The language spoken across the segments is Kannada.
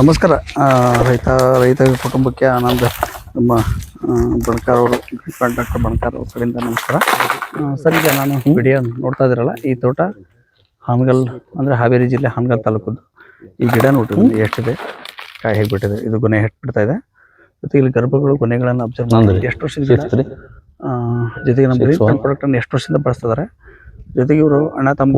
ನಮಸ್ಕಾರ. ರೈತ ರೈತ ಕುಟುಂಬಕ್ಕೆ ಆನಂದ. ನಮ್ಮ ಬಣಕಾರ್ ಅವರು ಡಾಕ್ಟರ್ ಬಣಕಾರ್ ಅವ್ರ ಕಡೆಯಿಂದ ನಮಸ್ಕಾರ. ಸರ್ ಈಗ ನಾನು ವಿಡಿಯೋ ನೋಡ್ತಾ ಇದ್ದೀರಲ್ಲ ಈ ತೋಟ ಹಾನಗಲ್ ಅಂದರೆ ಹಾವೇರಿ ಜಿಲ್ಲೆ ಹಾನಗಲ್ ತಾಲೂಕದ್ದು. ಈ ಗಿಡ ನೋಡಿದ್ವಿ ಎಷ್ಟಿದೆ? ಕಾಯಿ ಹೇಗ್ಬಿಟ್ಟಿದೆ. ಇದು ಗೊನೆ ಬಿಡ್ತಾ ಇದೆ. ಜೊತೆಗೆ ಇಲ್ಲಿ ಗರ್ಭಗಳು ಗೊನೆಗಳನ್ನು ಅಬ್ಸರ್ವ್ ಮಾಡಿದ್ರೆ ಎಷ್ಟು ವರ್ಷದ ಗಿಡ? ಜೊತೆಗೆ ನಮ್ಮ ಪ್ರಾಡಕ್ಟನ್ನು ಎಷ್ಟು ವರ್ಷದಿಂದ ಬಳಸ್ತಿದ್ದಾರೆ ಜೊತೆಗೆ ಇವರು ಅಣ್ಣ ತಮ್ಮ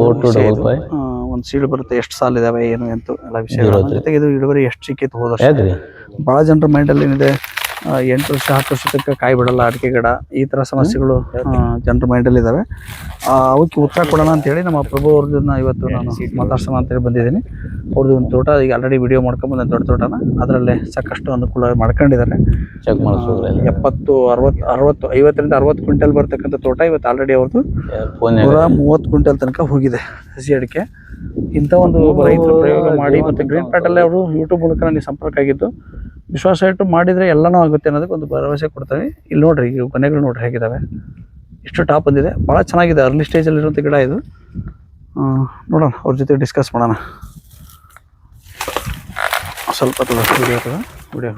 ಒಂದು ಸೀಳು ಬರುತ್ತೆ ಎಷ್ಟು ಸಾಲ ಇದಾವೆ ಏನು ಅಂತ ಎಲ್ಲ ವಿಷಯ ಜೊತೆಗೆ ಇದು ಇಳುವರಿ ಎಷ್ಟು ಸಿಕ್ಕಿತ್ತು ಹೋದ ಬಹಳ ಜನರ ಭಾಳ ಜನರ ಮೈಂಡಲ್ಲಿ ಏನಿದೆ ಎಂಟು ವರ್ಷ ಹತ್ತು ವರ್ಷ ತನಕ ಕಾಯಿ ಬಿಡಲ್ಲ ಅಡಿಕೆ ಗಿಡ ಈ ಥರ ಸಮಸ್ಯೆಗಳು ಜನರ ಮೈಂಡಲ್ಲಿ ಇದ್ದಾವೆ ಅವಕ್ಕೆ ಉತ್ತರ ಕೊಡೋಣ ಅಂತೇಳಿ ನಮ್ಮ ಪ್ರಭು ಅವ್ರನ್ನ ಇವತ್ತು ನಾನು ಮಾತಾಡ್ಸೋಣ ಅಂತೇಳಿ ಬಂದಿದ್ದೀನಿ. ಅವ್ರದ್ದು ಒಂದು ತೋಟ ಈಗ ಆಲ್ರೆಡಿ ವಿಡಿಯೋ ಮಾಡ್ಕೊಂಬಂದ ದೊಡ್ಡ ತೋಟನ ಅದರಲ್ಲೇ ಸಾಕಷ್ಟು ಅನುಕೂಲ ಮಾಡ್ಕೊಂಡಿದ್ದಾರೆ. ಚೆಕ್ ಮಾಡಿಸೋದ್ರೆ ಎಪ್ಪತ್ತು ಅರವತ್ತು ಅರವತ್ತು ಐವತ್ತರಿಂದ ಅರವತ್ತು ಕ್ವಿಂಟಲ್ ಬರ್ತಕ್ಕಂಥ ತೋಟ ಇವತ್ತು ಆಲ್ರೆಡಿ ಅವ್ರದ್ದು. ನೂರ ಮೂವತ್ತು ಕ್ವಿಂಟಲ್ ತನಕ ಹೋಗಿದೆ ಹಸಿ ಅಡಿಕೆ. ಇಂಥ ಒಂದು ರೈತರು ಪ್ರಯೋಗ ಮಾಡಿ ಮತ್ತು ಗ್ರೀನ್ ಪ್ಯಾಟಲ್ಲೇ ಅವರು ಯೂಟ್ಯೂಬ್ ಮೂಲಕ ನನಗೆ ಸಂಪರ್ಕ ಆಗಿದ್ದು ವಿಶ್ವಾಸ ಇಟ್ಟು ಮಾಡಿದರೆ ಎಲ್ಲನೂ ಆಗುತ್ತೆ ಅನ್ನೋದಕ್ಕೆ ಒಂದು ಭರವಸೆ ಕೊಡ್ತಾರೆ ಇಲ್ಲಿ ನೋಡ್ರಿ ಈ ಕೊನೆಗಳು ನೋಡ್ರಿ ಹೇಗಿದ್ದಾವೆ ಇಷ್ಟು ಟಾಪ್ ಬಂದಿದೆ. ಭಾಳ ಚೆನ್ನಾಗಿದೆ ಅರ್ಲಿ ಸ್ಟೇಜಲ್ಲಿರುವಂಥ ಗಿಡ ಇದು. ನೋಡೋಣ ಅವ್ರ ಜೊತೆ ಡಿಸ್ಕಸ್ ಮಾಡೋಣ. ಸ್ವಲ್ಪ ವಿಡಿಯೋ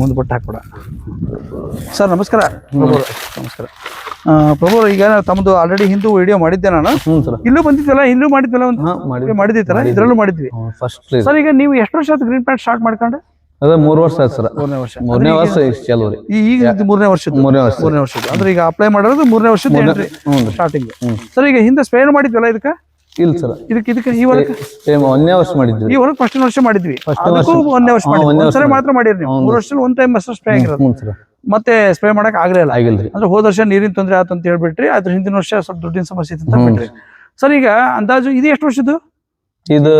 ಮುಂದೆ ಬಟ್ಟೆ ಹಾಕ್ಬೇಡ. ಸರ್ ನಮಸ್ಕಾರ. ನಮಸ್ಕಾರ. ಪ್ರಭು ಈಗ ತಮ್ಮದು ಆಲ್ರೆಡಿ ಹಿಂದೂ ವಿಡಿಯೋ ಮಾಡಿದ್ದೆ ನಾನು. ಇಲ್ಲೂ ಬಂದಿದ್ವಲ್ಲ ಇಲ್ಲೂ ಮಾಡಿದ್ವಲ್ಲ ಒಂದು? ಮಾಡಿ ಇದ್ರಲ್ಲೂ ಮಾಡಿದ್ವಿ. ಫಸ್ಟ್ ಸರ್ ಈಗ ನೀವು ಎಷ್ಟು ವರ್ಷ ಆಯ್ತು ಗ್ರೀನ್ ಪ್ಯಾಂಟ್ ಸ್ಟಾರ್ಟ್ ಮಾಡ್ಕೊಂಡು? ಅದೇ ಮೂರು ವರ್ಷ ಆಯ್ತು ಸರ್. ಮೂರನೇ ವರ್ಷ. ಮೂರನೇ ವರ್ಷ ಚಾಲು ರೀ. ಈಗ ಮೂರನೇ ವರ್ಷ ಮೂರನೇ ವರ್ಷ. ಮೂರನೇ ವರ್ಷದ ಅಂದ್ರೆ ಈಗ ಅಪ್ಲೈ ಮಾಡಿರೋದು ಮೂರನೇ ವರ್ಷದ ಸ್ಟಾರ್ಟಿಂಗ್ ಸರ್ ಈಗ ಹಿಂದೆ ಸ್ಪೇನ್ ಮಾಡಿದ್ವಲ್ಲ ಇದಕ್ಕೆ? ಇಲ್ಲ ಸರ್. ಇದಕ್ಕೆ ಇದಕ್ಕೆ ಈ ವರ್ಕ್ ಸೇಮ್ ಒಂದನೇ ವರ್ಷ ಮಾಡಿದ್ವಿ ಈ ಒಳಗೆ ಫಸ್ಟ್ ವರ್ಷ ಮಾಡಿದ್ವಿ. ಅದಕ್ಕೂ ವರ್ಷ. ಒಂದೇ ವರ್ಷ ಹಾ, ಮಾಡಿದ್ವಿ. ಒಂದೇ ಒಂದ್ಸರಿ ಮಾತ್ರ ಮಾಡಿರಿ ನೀವು. ಮೂರು ವರ್ಷದಲ್ಲಿ ಒಂದ್ ಟೈಮ್ ಅಷ್ಟು ಸ್ಪ್ರೇ ಆಗಿರೋದು. ಮತ್ತೆ ಸ್ಪ್ರೇ ಮಾಡಕ್ ಆಗ್ಲೇ ಇಲ್ಲ. ಆಗಿಲ್ರಿ. ಅಂದ್ರೆ ಹೋದ ವರ್ಷ ನೀರಿನ ತೊಂದರೆ ಆಯ್ತು ಅಂತ ಹೇಳ್ಬಿಟ್ರಿ ಅದ್ರ ಹಿಂದಿನ ವರ್ಷ ಸ್ವಲ್ಪ ದುಡ್ಡಿನ ಸಮಸ್ಯೆ ಇತ್ತು ಅಂತ ಬಿಟ್ರಿ. ಸರ್ ಈಗ ಅಂದಾಜು ಇದು ಎಷ್ಟು ವರ್ಷದ್ದು? ಇದು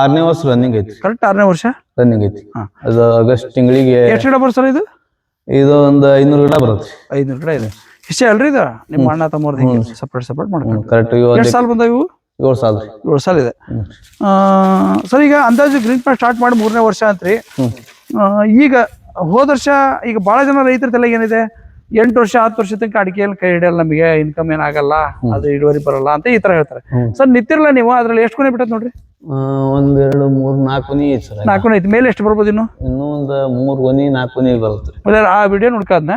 ಆರನೇ ವರ್ಷ ರನ್ನಿಂಗ್ ಐತಿ. ಕರೆಕ್ಟ್ ಆರನೇ ವರ್ಷ? ರನ್ನಿಂಗ್ ಐತಿ. ಅದು ಆಗಸ್ಟ್ ತಿಂಗಳಿಗೆ ಎಷ್ಟು ಗಿಡ ಬರುತ್ತೆ ಸರ್ ಇದು? ಇದು ಒಂದು ಐನೂರು ಗಿಡ ಬರುತ್ತೆ. ಐನೂರು ಗಿಡ ಇದೆ. ಇಷ್ಟೇ ಅಲ್ರಿ ಇದು? ನಿಮ್ಮ ಅಣ್ಣ ತಮ್ಮವ್ರದ್ದು ಸಪ್ರೇಟ್ ಸಪ್ರೇಟ್ ಮಾಡ್ಕೊಂಡು. ಕರೆಕ್ಟ್ ಎಷ್ಟು ಸಾಲ ಬಂದಾವ ಇವು? ಏಳು ಸಾಲ. ಏಳು ಸಾಲ ಇದೆ. ಸರ್ ಈಗ ಅಂದಾಜು ಗ್ರೀನ್ ಪ್ಯಾಂಟ್ ಸ್ಟಾರ್ಟ್ ಮಾಡಿ ಮೂರನೇ ವರ್ಷ ಅಂತ ರೀ ಈಗ ಹೋದ ವರ್ಷ ಈಗ ಬಹಳ ಜನ ರೈತರ ತಲೆಗೆ ಏನಿದೆ? ಎಂಟು ವರ್ಷ ಹತ್ತು ವರ್ಷ ತನಕ ಅಡಿಕೆಯಲ್ಲಿ ಕೈ ಹಿಡಿಯಲ್ಲ ನಮಗೆ ಇನ್ಕಮ್ ಏನಾಗಲ್ಲ ಅದು ಇಳುವರಿ ಬರಲ್ಲ ಅಂತ ಈ ತರ ಹೇಳ್ತಾರೆ. ಸರ್ ನಿತ್ತಿರಲ್ಲ ನೀವು? ಅದ್ರಲ್ಲಿ ಎಷ್ಟು ಕೊನೆ ಬಿಟ್ಟದ್ ನೋಡ್ರಿ? ಒಂದೆರಡು ಒಂದ್ ಎರಡು ಮೂರ್ ನಾಲ್ಕು ಕೊನಿ ಐತಿ ಸರ್. ನಾಲ್ಕು ಕೊನೆ ಐತಿ. ಮೇಲೆ ಎಷ್ಟು ಬರ್ಬೋದು ಇನ್ನು? ಇನ್ನೂ ಒಂದು ಮೂರ್ ಕೊನಿ ನಾಲ್ಕು ಕೊನಿ ಬರುತ್ತೆ ಮತ್ತೆ ಆ ವಿಡಿಯೋ ನೋಡ್ಕಾದ್ನ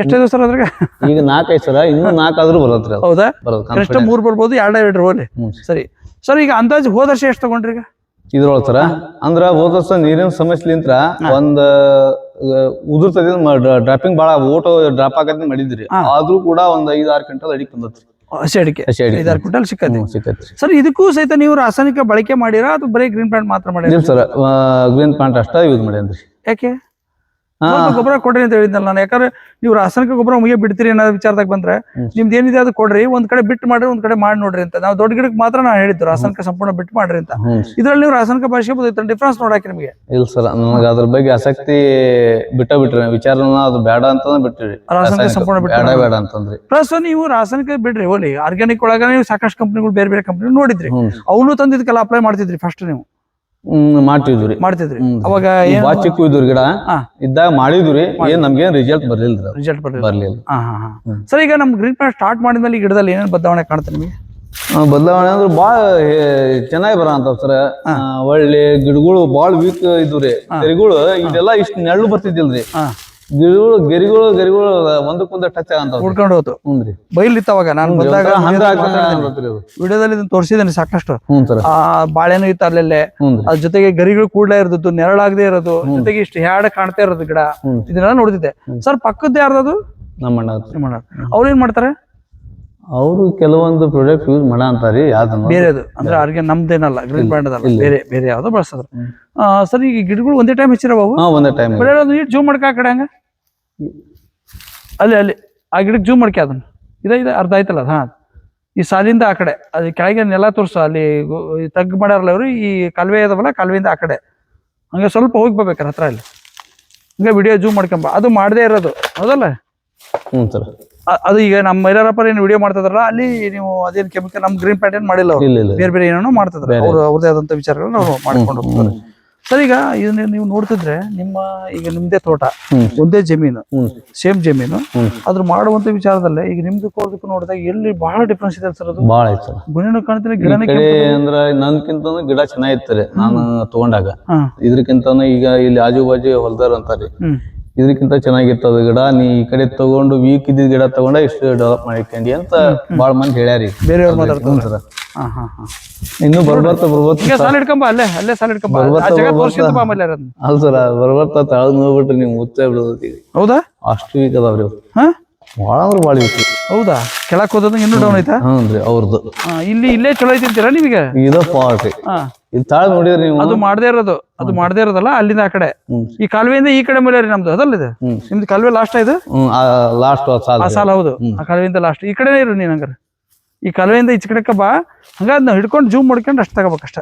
ಎಷ್ಟು ಎಷ್ಟಿದೆ ಸರ್ ಅದ್ರಾಗ? ಈಗ ನಾಲ್ಕು ಸರ ಸರ್. ಇನ್ನೂ ನಾಲ್ಕಾದ್ರೂ ಆದ್ರೂ ಬರುತ್ತೆ ಹೌದಾ? ಕನಿಷ್ಠ ಮೂರ್ ಬರ್ಬೋದು ಎರಡ ಎರಡು ಹೋಲಿ ಸರಿ. ಸರ್ ಈಗ ಅಂದಾಜು ಹೋದ ವರ್ಷ ಎಷ್ಟು ತಗೊಂಡ್ರಿ ಈಗ? ಇದ್ರೊಳಗ ಸರ? ಅಂದ್ರ ಹೋದ ವರ್ಷ ನೀರಿನ ಸಮಸ್ಯೆಲಿಂತ್ರ ಒಂದ್ ಉದುರ್ತದ ಡ್ರಾಪಿಂಗ್ ಬಾಳ ಓಟೋ ಡ್ರಾಪ್ ಆಗತ್ತೆ ಮಾಡಿದ್ರಿ. ಆದ್ರೂ ಕೂಡ ಒಂದ್ ಐದ್ ಆರ್ ಕ್ವಿಂಟಲ್ ಅಡಿಗೆ ಬಂದತ್ರಿ. ಹಸಿ ಅಡಿಕೆ. ಐದಾರು ಕ್ವಿಂಟಲ್ ಸಿಕ್ಕತ್ತೆ ಸರ್ ಇದಕ್ಕೂ ಸಹಿತ ನೀವು ರಾಸಾಯನಿಕ ಬಳಕೆ ಮಾಡಿರಾ ಅಥವಾ ಬರೀ ಗ್ರೀನ್ ಪ್ಲಾಂಟ್ ಮಾತ್ರ ಮಾಡಿದ್ರಿ ಸರ್ ಗ್ರೀನ್ ಪ್ಲಾಂಟ್ ಅಷ್ಟೇ ಯೂಸ್ ಮಾಡ್ಯಾನ್ರಿ ಯಾಕೆ? ಗೊಬ್ಬರ ಕೊಡ್ರಿ ಅಂತ ಹೇಳಿದ್ನಲ್ಲ ನಾನು. ಯಾಕಂದ್ರೆ ನೀವು ರಾಸಾಯನಿಕ ಗೊಬ್ಬರ ಮುಗಿಯ ಬಿಡ್ತೀರಿ ಅನ್ನೋ ವಿಚಾರದಾಗ ಬಂದ್ರೆ. ನಿಮ್ದು ಏನಿದೆ ಅದು ಕೊಡ್ರಿ ಒಂದ್ ಕಡೆ ಬಿಟ್ಟು ಮಾಡ್ರಿ ಒಂದ್ ಕಡೆ ಮಾಡಿ ನೋಡ್ರಿ ಅಂತ. ನಾವು ದೊಡ್ಡ ಗಿಡಕ್ಕೆ ಮಾತ್ರ ನಾನು ಹೇಳಿದ್ದು ರಾಸಾಯನಿಕ ಸಂಪೂರ್ಣ ಬಿಟ್ಟು ಮಾಡ್ರಿ ಅಂತ. ಇದ್ರಲ್ಲಿ ನೀವು ರಾಸಾಯನಿಕ ಭಾಷೆ ಡಿಫ್ರೆನ್ಸ್ ನೋಡಾಕಿ ನಿಮಗೆ. ಇಲ್ಲ ಸರ್ ನಮಗೆ ಅದ್ರ ಬಗ್ಗೆ ಆಸಕ್ತಿ ಬಿಟ್ಟ ಬಿಟ್ರಿ ವಿಚಾರನ ಅದು ಬೇಡ ಅಂತ ಬಿಟ್ಟಿರಿ. ರಾಸಾಯನಿಕ ಸಂಪೂರ್ಣ ಬಿಟ್ಟು ಬೇಡ ಅಂತಂದ್ರಿ. ಪ್ಲಸ್ ನೀವು ರಾಸಾಯನಿಕ ಬಿಡ್ರಿ ಓಲಿ. ಆರ್ಗ್ಯಾನಿಕ್ ಒಳಗ ನೀವು ಸಾಕಷ್ಟು ಕಂಪನಿಗಳು ಬೇರೆ ಬೇರೆ ಕಂಪ್ನಿ ನೋಡಿದ್ರಿ. ಅವನು ತಂದಿದ್ಕೆಲ್ಲ ಅಪ್ಲೈ ಮಾಡ್ತಿದ್ರಿ ಫಸ್ಟ್ ನೀವು. ಮಾಡ್ತಿದ್ವಿ ಮಾಡ್ತಿದ್ರಿ. ಅವಾಗ ಬಾಳ ಚಿಕ್ಕ ಇದ್ರಿ ಗಿಡ. ಇದ್ದಾಗ ಮಾಡಿದ್ರಿ ಏನ್ ನಮ್ಗೇನ್ ರಿಸಲ್ಟ್ ಬರ್ಲಿಲ್ರಿ ಅದು. ರಿಸಲ್ಟ್ ಬರ್ಲಿಲ್ಲ. ಬರ್ಲಿಲ್ಲ. ಸರ್ ಈಗ ನಮ್ ಗ್ರೀನ್ ಪ್ಲಾಂಟ್ ಸ್ಟಾರ್ಟ್ ಮಾಡಿದ್ಮೇಲೆ ಈ ಗಿಡದಲ್ಲಿ ಏನೇನು ಬದಲಾವಣೆ ಕಾಣುತ್ತೆ ನಿಮಗೆ? ಬದಲಾವಣೆ ಅಂದ್ರೆ ಬಾಳ ಚೆನ್ನಾಗಿ ಬರ ಅಂತ ಸರ್ ಒಳ್ಳೆ ಗಿಡಗಳು ಬಾಳ ವೀಕ್ ಇದ್ವು ತೆರಿಗಳು ಇದೆಲ್ಲ ಇಷ್ಟ ನೆರಳು ಬರ್ತಿದ್ದಿಲ್ರಿ. ಗಿಡಗಳು ಗೆರಿಗಳು ಗೆರಿಗಳು ಒಂದಕ್ಕೊಂದ ಟಚ್ ಆಗಂತ ಉಡ್ಕೊಂಡು ಹೋತು. ಹ್ಞೂನ್ರಿ ಬೈಲಿತ್ತವಾಗ ನಾನು ಬಂದಾಗ ವಿಡಿಯೋದಲ್ಲಿ ಇದನ್ನ ತೋರಿಸಿದ್ದೇನೆ ಸಾಕಷ್ಟು. ಆ ಬಾಳೆನೂ ಇತ್ತು ಅಲ್ಲೆಲ್ಲೇ. ಅದ್ರ ಜೊತೆಗೆ ಗರಿಗಳು ಕೂಡ್ಲೇ ಇರೋದು ನೆರಳಾಗದೆ ಇರೋದು ಜೊತೆಗೆ ಇಷ್ಟು ಹ್ಯಾಡ ಕಾಣ್ತಾ ಇರೋದು ಗಿಡ. ಇದನ್ನೆಲ್ಲ ನೋಡಿದ್ದೆ ಸರ್ ಪಕ್ಕದ ಯಾರ್ದದು? ನಮ್ಮಣ್ಣ ನಮ್ಮಣ್ಣ ಅವ್ರು. ಏನ್ ಮಾಡ್ತಾರೆ? ಅವರು ಕೆಲವೊಂದು ಪ್ರಾಡಕ್ಟ್ ಯೂಸ್ ಮಾಡ ಅಂತಾರಿ ಬೇರೆದು. ಅಂದ್ರೆ ಅವ್ರಿಗೆ ನಮ್ದೇನಲ್ಲ ಗ್ರೀನ್ ಬ್ರ್ಯಾಂಡ್ ಅಲ್ಲ ಬೇರೆ ಬೇರೆ ಯಾವ್ದೋ ಬಳಸ್ತಾರೆ ಸರ್ ಈಗ ಗಿಡಗಳು ಒಂದೇ ಟೈಮ್ ಹೆಚ್ಚಿರಬಹುದು ಒಂದೇ ಟೈಮ್ ಜೂಮ್ ಮಾಡ್ಕ ಆ ಕಡೆ ಹಂಗ? ಅಲ್ಲಿ ಅಲ್ಲಿ. ಆ ಗಿಡಕ್ಕೆ ಜೂಮ್ ಮಾಡ್ಕೆ ಅದನ್ನು. ಇದ ಇದೆ. ಅರ್ಧ ಆಯ್ತಲ್ಲ ಅದು, ಹಾ. ಈ ಸಾಲಿಂದ ಆ ಕಡೆ. ಅದು ಕೆಳಗೆ ನೆಲ ತೋರ್ಸ. ಅಲ್ಲಿ ತಗ್ಗು ಮಾಡ್ಯಾರಲ್ಲ ಅವರು ಈ ಕಾಲುವೆ ಇದಾವಲ್ಲ ಕಾಲುವೆಯಿಂದ ಆ ಕಡೆ. ಹಂಗೆ ಸ್ವಲ್ಪ ಹೋಗಿ ಬರ್ಬೇಕಾರೆ ಹತ್ರ ಅಲ್ಲಿ. ಹಂಗೆ ವಿಡಿಯೋ ಜೂಮ್ ಮಾಡ್ಕೊಂಬ. ಅದು ಮಾಡದೇ ಇರೋದು. ಹೌದಲ್ಲ? ಹ್ಞೂ ಸರ್. ಅದು ಈಗ ನಮ್ಮ ಮೈಲಾರಪ್ಪರ ಏನು ವಿಡಿಯೋ ಮಾಡ್ತಿದ್ರಲ್ಲ ಅಲ್ಲಿ ನೀವು ಅದೇನು ಕೆಮಿಕಲ್ ನಮ್ಮ ಗ್ರೀನ್ ಪ್ಯಾಟರ್ನ್ ಮಾಡಿಲ್ಲ ಬೇರೆ ಬೇರೆ ಏನೇನೋ ಮಾಡ್ತಿದ್ರು. ಅವ್ರು ಅವ್ರದೇ ಆದಂತ ವಿಚಾರಗಳನ್ನ ನಾವು ಮಾಡ್ಕೊಂಡು ಹೋಗ್ತಾರೆ. ಸರ್ ಈಗ ಇದನ್ನ ನೀವು ನೋಡ್ತಿದ್ರೆ ನಿಮ್ಮ ಈಗ ನಿಮ್ದೇ ತೋಟ ಒಂದೇ ಜಮೀನು ಸೇಮ್ ಜಮೀನು. ಅದ್ರ ಮಾಡುವಂತ ವಿಚಾರದಲ್ಲೇ ಈಗ ನಿಮ್ದು ಕೋರ್ದಕ್ಕೂ ನೋಡಿದಾಗ ಎಲ್ಲಿ ಬಹಳ ಡಿಫ್ರೆನ್ಸ್ ಇದೆ ಸರ್ ಅದು? ಬಹಳ ಐತೆ ಗುಣಿನೂ ಗಿಡನೇ ಕಡೆ ಅಂದ್ರ ನನ್ಕಿಂತ ಗಿಡ ಚೆನ್ನಾಗಿರ್ತಾರೆ ನಾನು ತಗೊಂಡಾಗ. ಇದ್ರಕ್ಕಿಂತ ಈಗ ಇಲ್ಲಿ ಆಜು ಬಾಜು ಹೊಲ್ದಾರ ಅಂತಾರೆ. ಇದಕ್ಕಿಂತ ಚೆನ್ನಾಗಿರ್ತದ ಗಿಡ ನೀ ಈ ಕಡೆ ತಗೊಂಡು ವೀಕ್ ಇದ್ದಿದ್ ಗಿಡ ತಗೊಂಡ ಇಷ್ಟು ಡೆವಲಪ್ ಮಾಡಿಕೊಂಡಿ ಅಂತ ಬಾಳ ಮಂದಿ ಹೇಳ್ಯಾರಿ. ಬೇರೆಯವ್ರು ಮಾತಾಡ್ತಾರೆ. ಹಾ ಹಾ ಹಾ. ಇನ್ನು ಬರ್ಬರ್ತ ಬರ್ಬರ್ತ ಈಗ ಸಾಲ ಹಿಡ್ಕೊಂಬ ಅಲ್ಲೇ ಅಲ್ಲೇ ಸಾಲ ಬರ್ಬರ್ತಾ, ಆ ಜಾಗ ಬರ್ಬರ್ತಾ. ತೋರಿಸಿದ್ದಪ್ಪ ಆಮೇಲೆ ಅದನ್ನ ಅಲ್ಲ ಸರ್ ಬರ್ಬರ್ತ ತಳಗ್ ನೋಡ್ಬಿಟ್ರೆ ನೀವು ಮುತ್ತೆ ಬಿಡೋದೈತಿ ಹೌದಾ? ಅಷ್ಟು ವೀಕ್ ಅದಾವ್ರಿ ಅವು ಹಾ? ಭಾಳ ಅಂದ್ರೆ ಭಾಳ ವೀಕ್ ಹೌದಾ? ಕೆಳಕ್ ಹೋದಂಗ ಇನ್ನೂ ಡೌನ್ ಐತಾ? ಹ್ಞೂ ರೀ ಅವ್ರದ್ದು ಇಲ್ಲಿ ಇಲ್ಲೇ ಚಲೋ ಐತಿ ಅಂತೀರಾ ನೀವೀಗ ಇದು ಫಾಲ್ಟ್ ರೀ. ಹಾ. ಇದು ತಾಳ ನೋಡಿದ್ರಿ ನೀವು. ಅದು ಮಾಡದೇ ಇರೋದು ಅದು ಮಾಡದೇ ಇರೋದಲ್ಲ ಅಲ್ಲಿಂದ ಆ ಕಡೆ. ಹ್ಮ್. ಈ ಕಾಲುವೆಯಿಂದ ಈ ಕಡೆ ಮೇಲೆ ರೀ ನಮ್ದು ಅದಲ್ಲ ಇದು? ಹ್ಮ್. ನಿಮ್ದು ಕಾಲುವೆ ಲಾಸ್ಟ್ ಇದು? ಹ್ಞೂ ಲಾಸ್ಟ್ ಸಾಲ ಆ ಸಾಲ ಹೌದು. ಆ ಕಾಲುವೆಯಿಂದ ಲಾಸ್ಟ್ ಈ ಕಡೆನೇ ಇರು ನೀನ್ ಹಂಗಾರೆ. ಈ ಕಲವೆಯಿಂದ ಈಚೆ ಕಡೆಕ ಬಾ. ಹಂಗ ನಾವು ಹಿಡ್ಕೊಂಡು ಜೂಮ್ ಮಾಡ್ಕೊಂಡು ಅಷ್ಟು ತಗೋಬೇಕಷ್ಟ.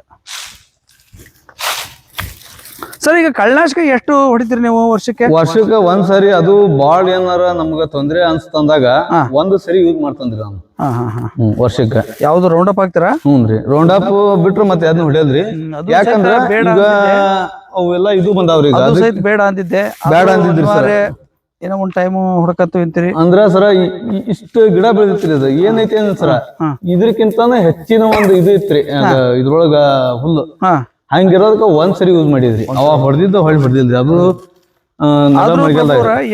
ಸರ್ ಈಗ ಕಳ್ಳನಾಶಕ ಎಷ್ಟು ಹೊಡಿತೀರಿ ನೀವು ವರ್ಷಕ್ಕೆ? ವರ್ಷಕ್ಕೆ ಒಂದ್ ಸರಿ ಅದು ಬಾಳ್ ಏನಾರ ನಮ್ಗ ತೊಂದ್ರೆ ಅನ್ಸ್ತಂದಾಗ ಒಂದು ಸರಿ ಯೂಸ್ ಮಾಡ್ತಂದ್ರಿ ನಾನು ಹಾ ಹಾ ಹಾ. ವರ್ಷಕ್ಕ. ಯಾವ್ದು ರೌಂಡ್ ಅಪ್ ಹಾಕ್ತಾರ ಹ್ಞೂ ರೀ. ರೌಂಡ್ ಅಪ್ ಬಿಟ್ರು ಮತ್ತೆ ಅದನ್ನ ಹೊಡಿಯಲ್ರಿ. ಯಾಕಂದ್ರೆ ಈಗ ಅವೆಲ್ಲ ಇದು ಬಂದಾವ್ರಿ ಈಗ. ಅದಕ್ಕೆ- ಬೇಡ ಅಂದಿದ್ದೆ. ಬೇಡ ಸರ್. ಏನೋ ಒಂದ್ ಟೈಮ್ ಹುಡ್ಕತ್ತು ಅಂತೀರಿ? ಅಂದ್ರ ಸರ ಇಷ್ಟು ಗಿಡ ಬೆಳೆದಿತ್ರಿ ಅದು. ಏನೈತಿ ಅಂದ್ರ ಸರ. ಇದಕ್ಕಿಂತಾನ ಹೆಚ್ಚಿನ ಒಂದು ಇದು ಇತ್ರಿ ಇದ್ರೊಳಗ ಹುಲ್ಲು. ಹಾ. ಹಂಗಿರೋದಕ್ಕ ಒಂದ್ ಸರಿ ಯೂಸ್ ಮಾಡಿದ್ರಿ. ಅವ ಹೊಡೆದಿದ್ದ ಹೊಳ್ಳಿ ಹೊಡೆದಿಲ್ರಿ. ಅದು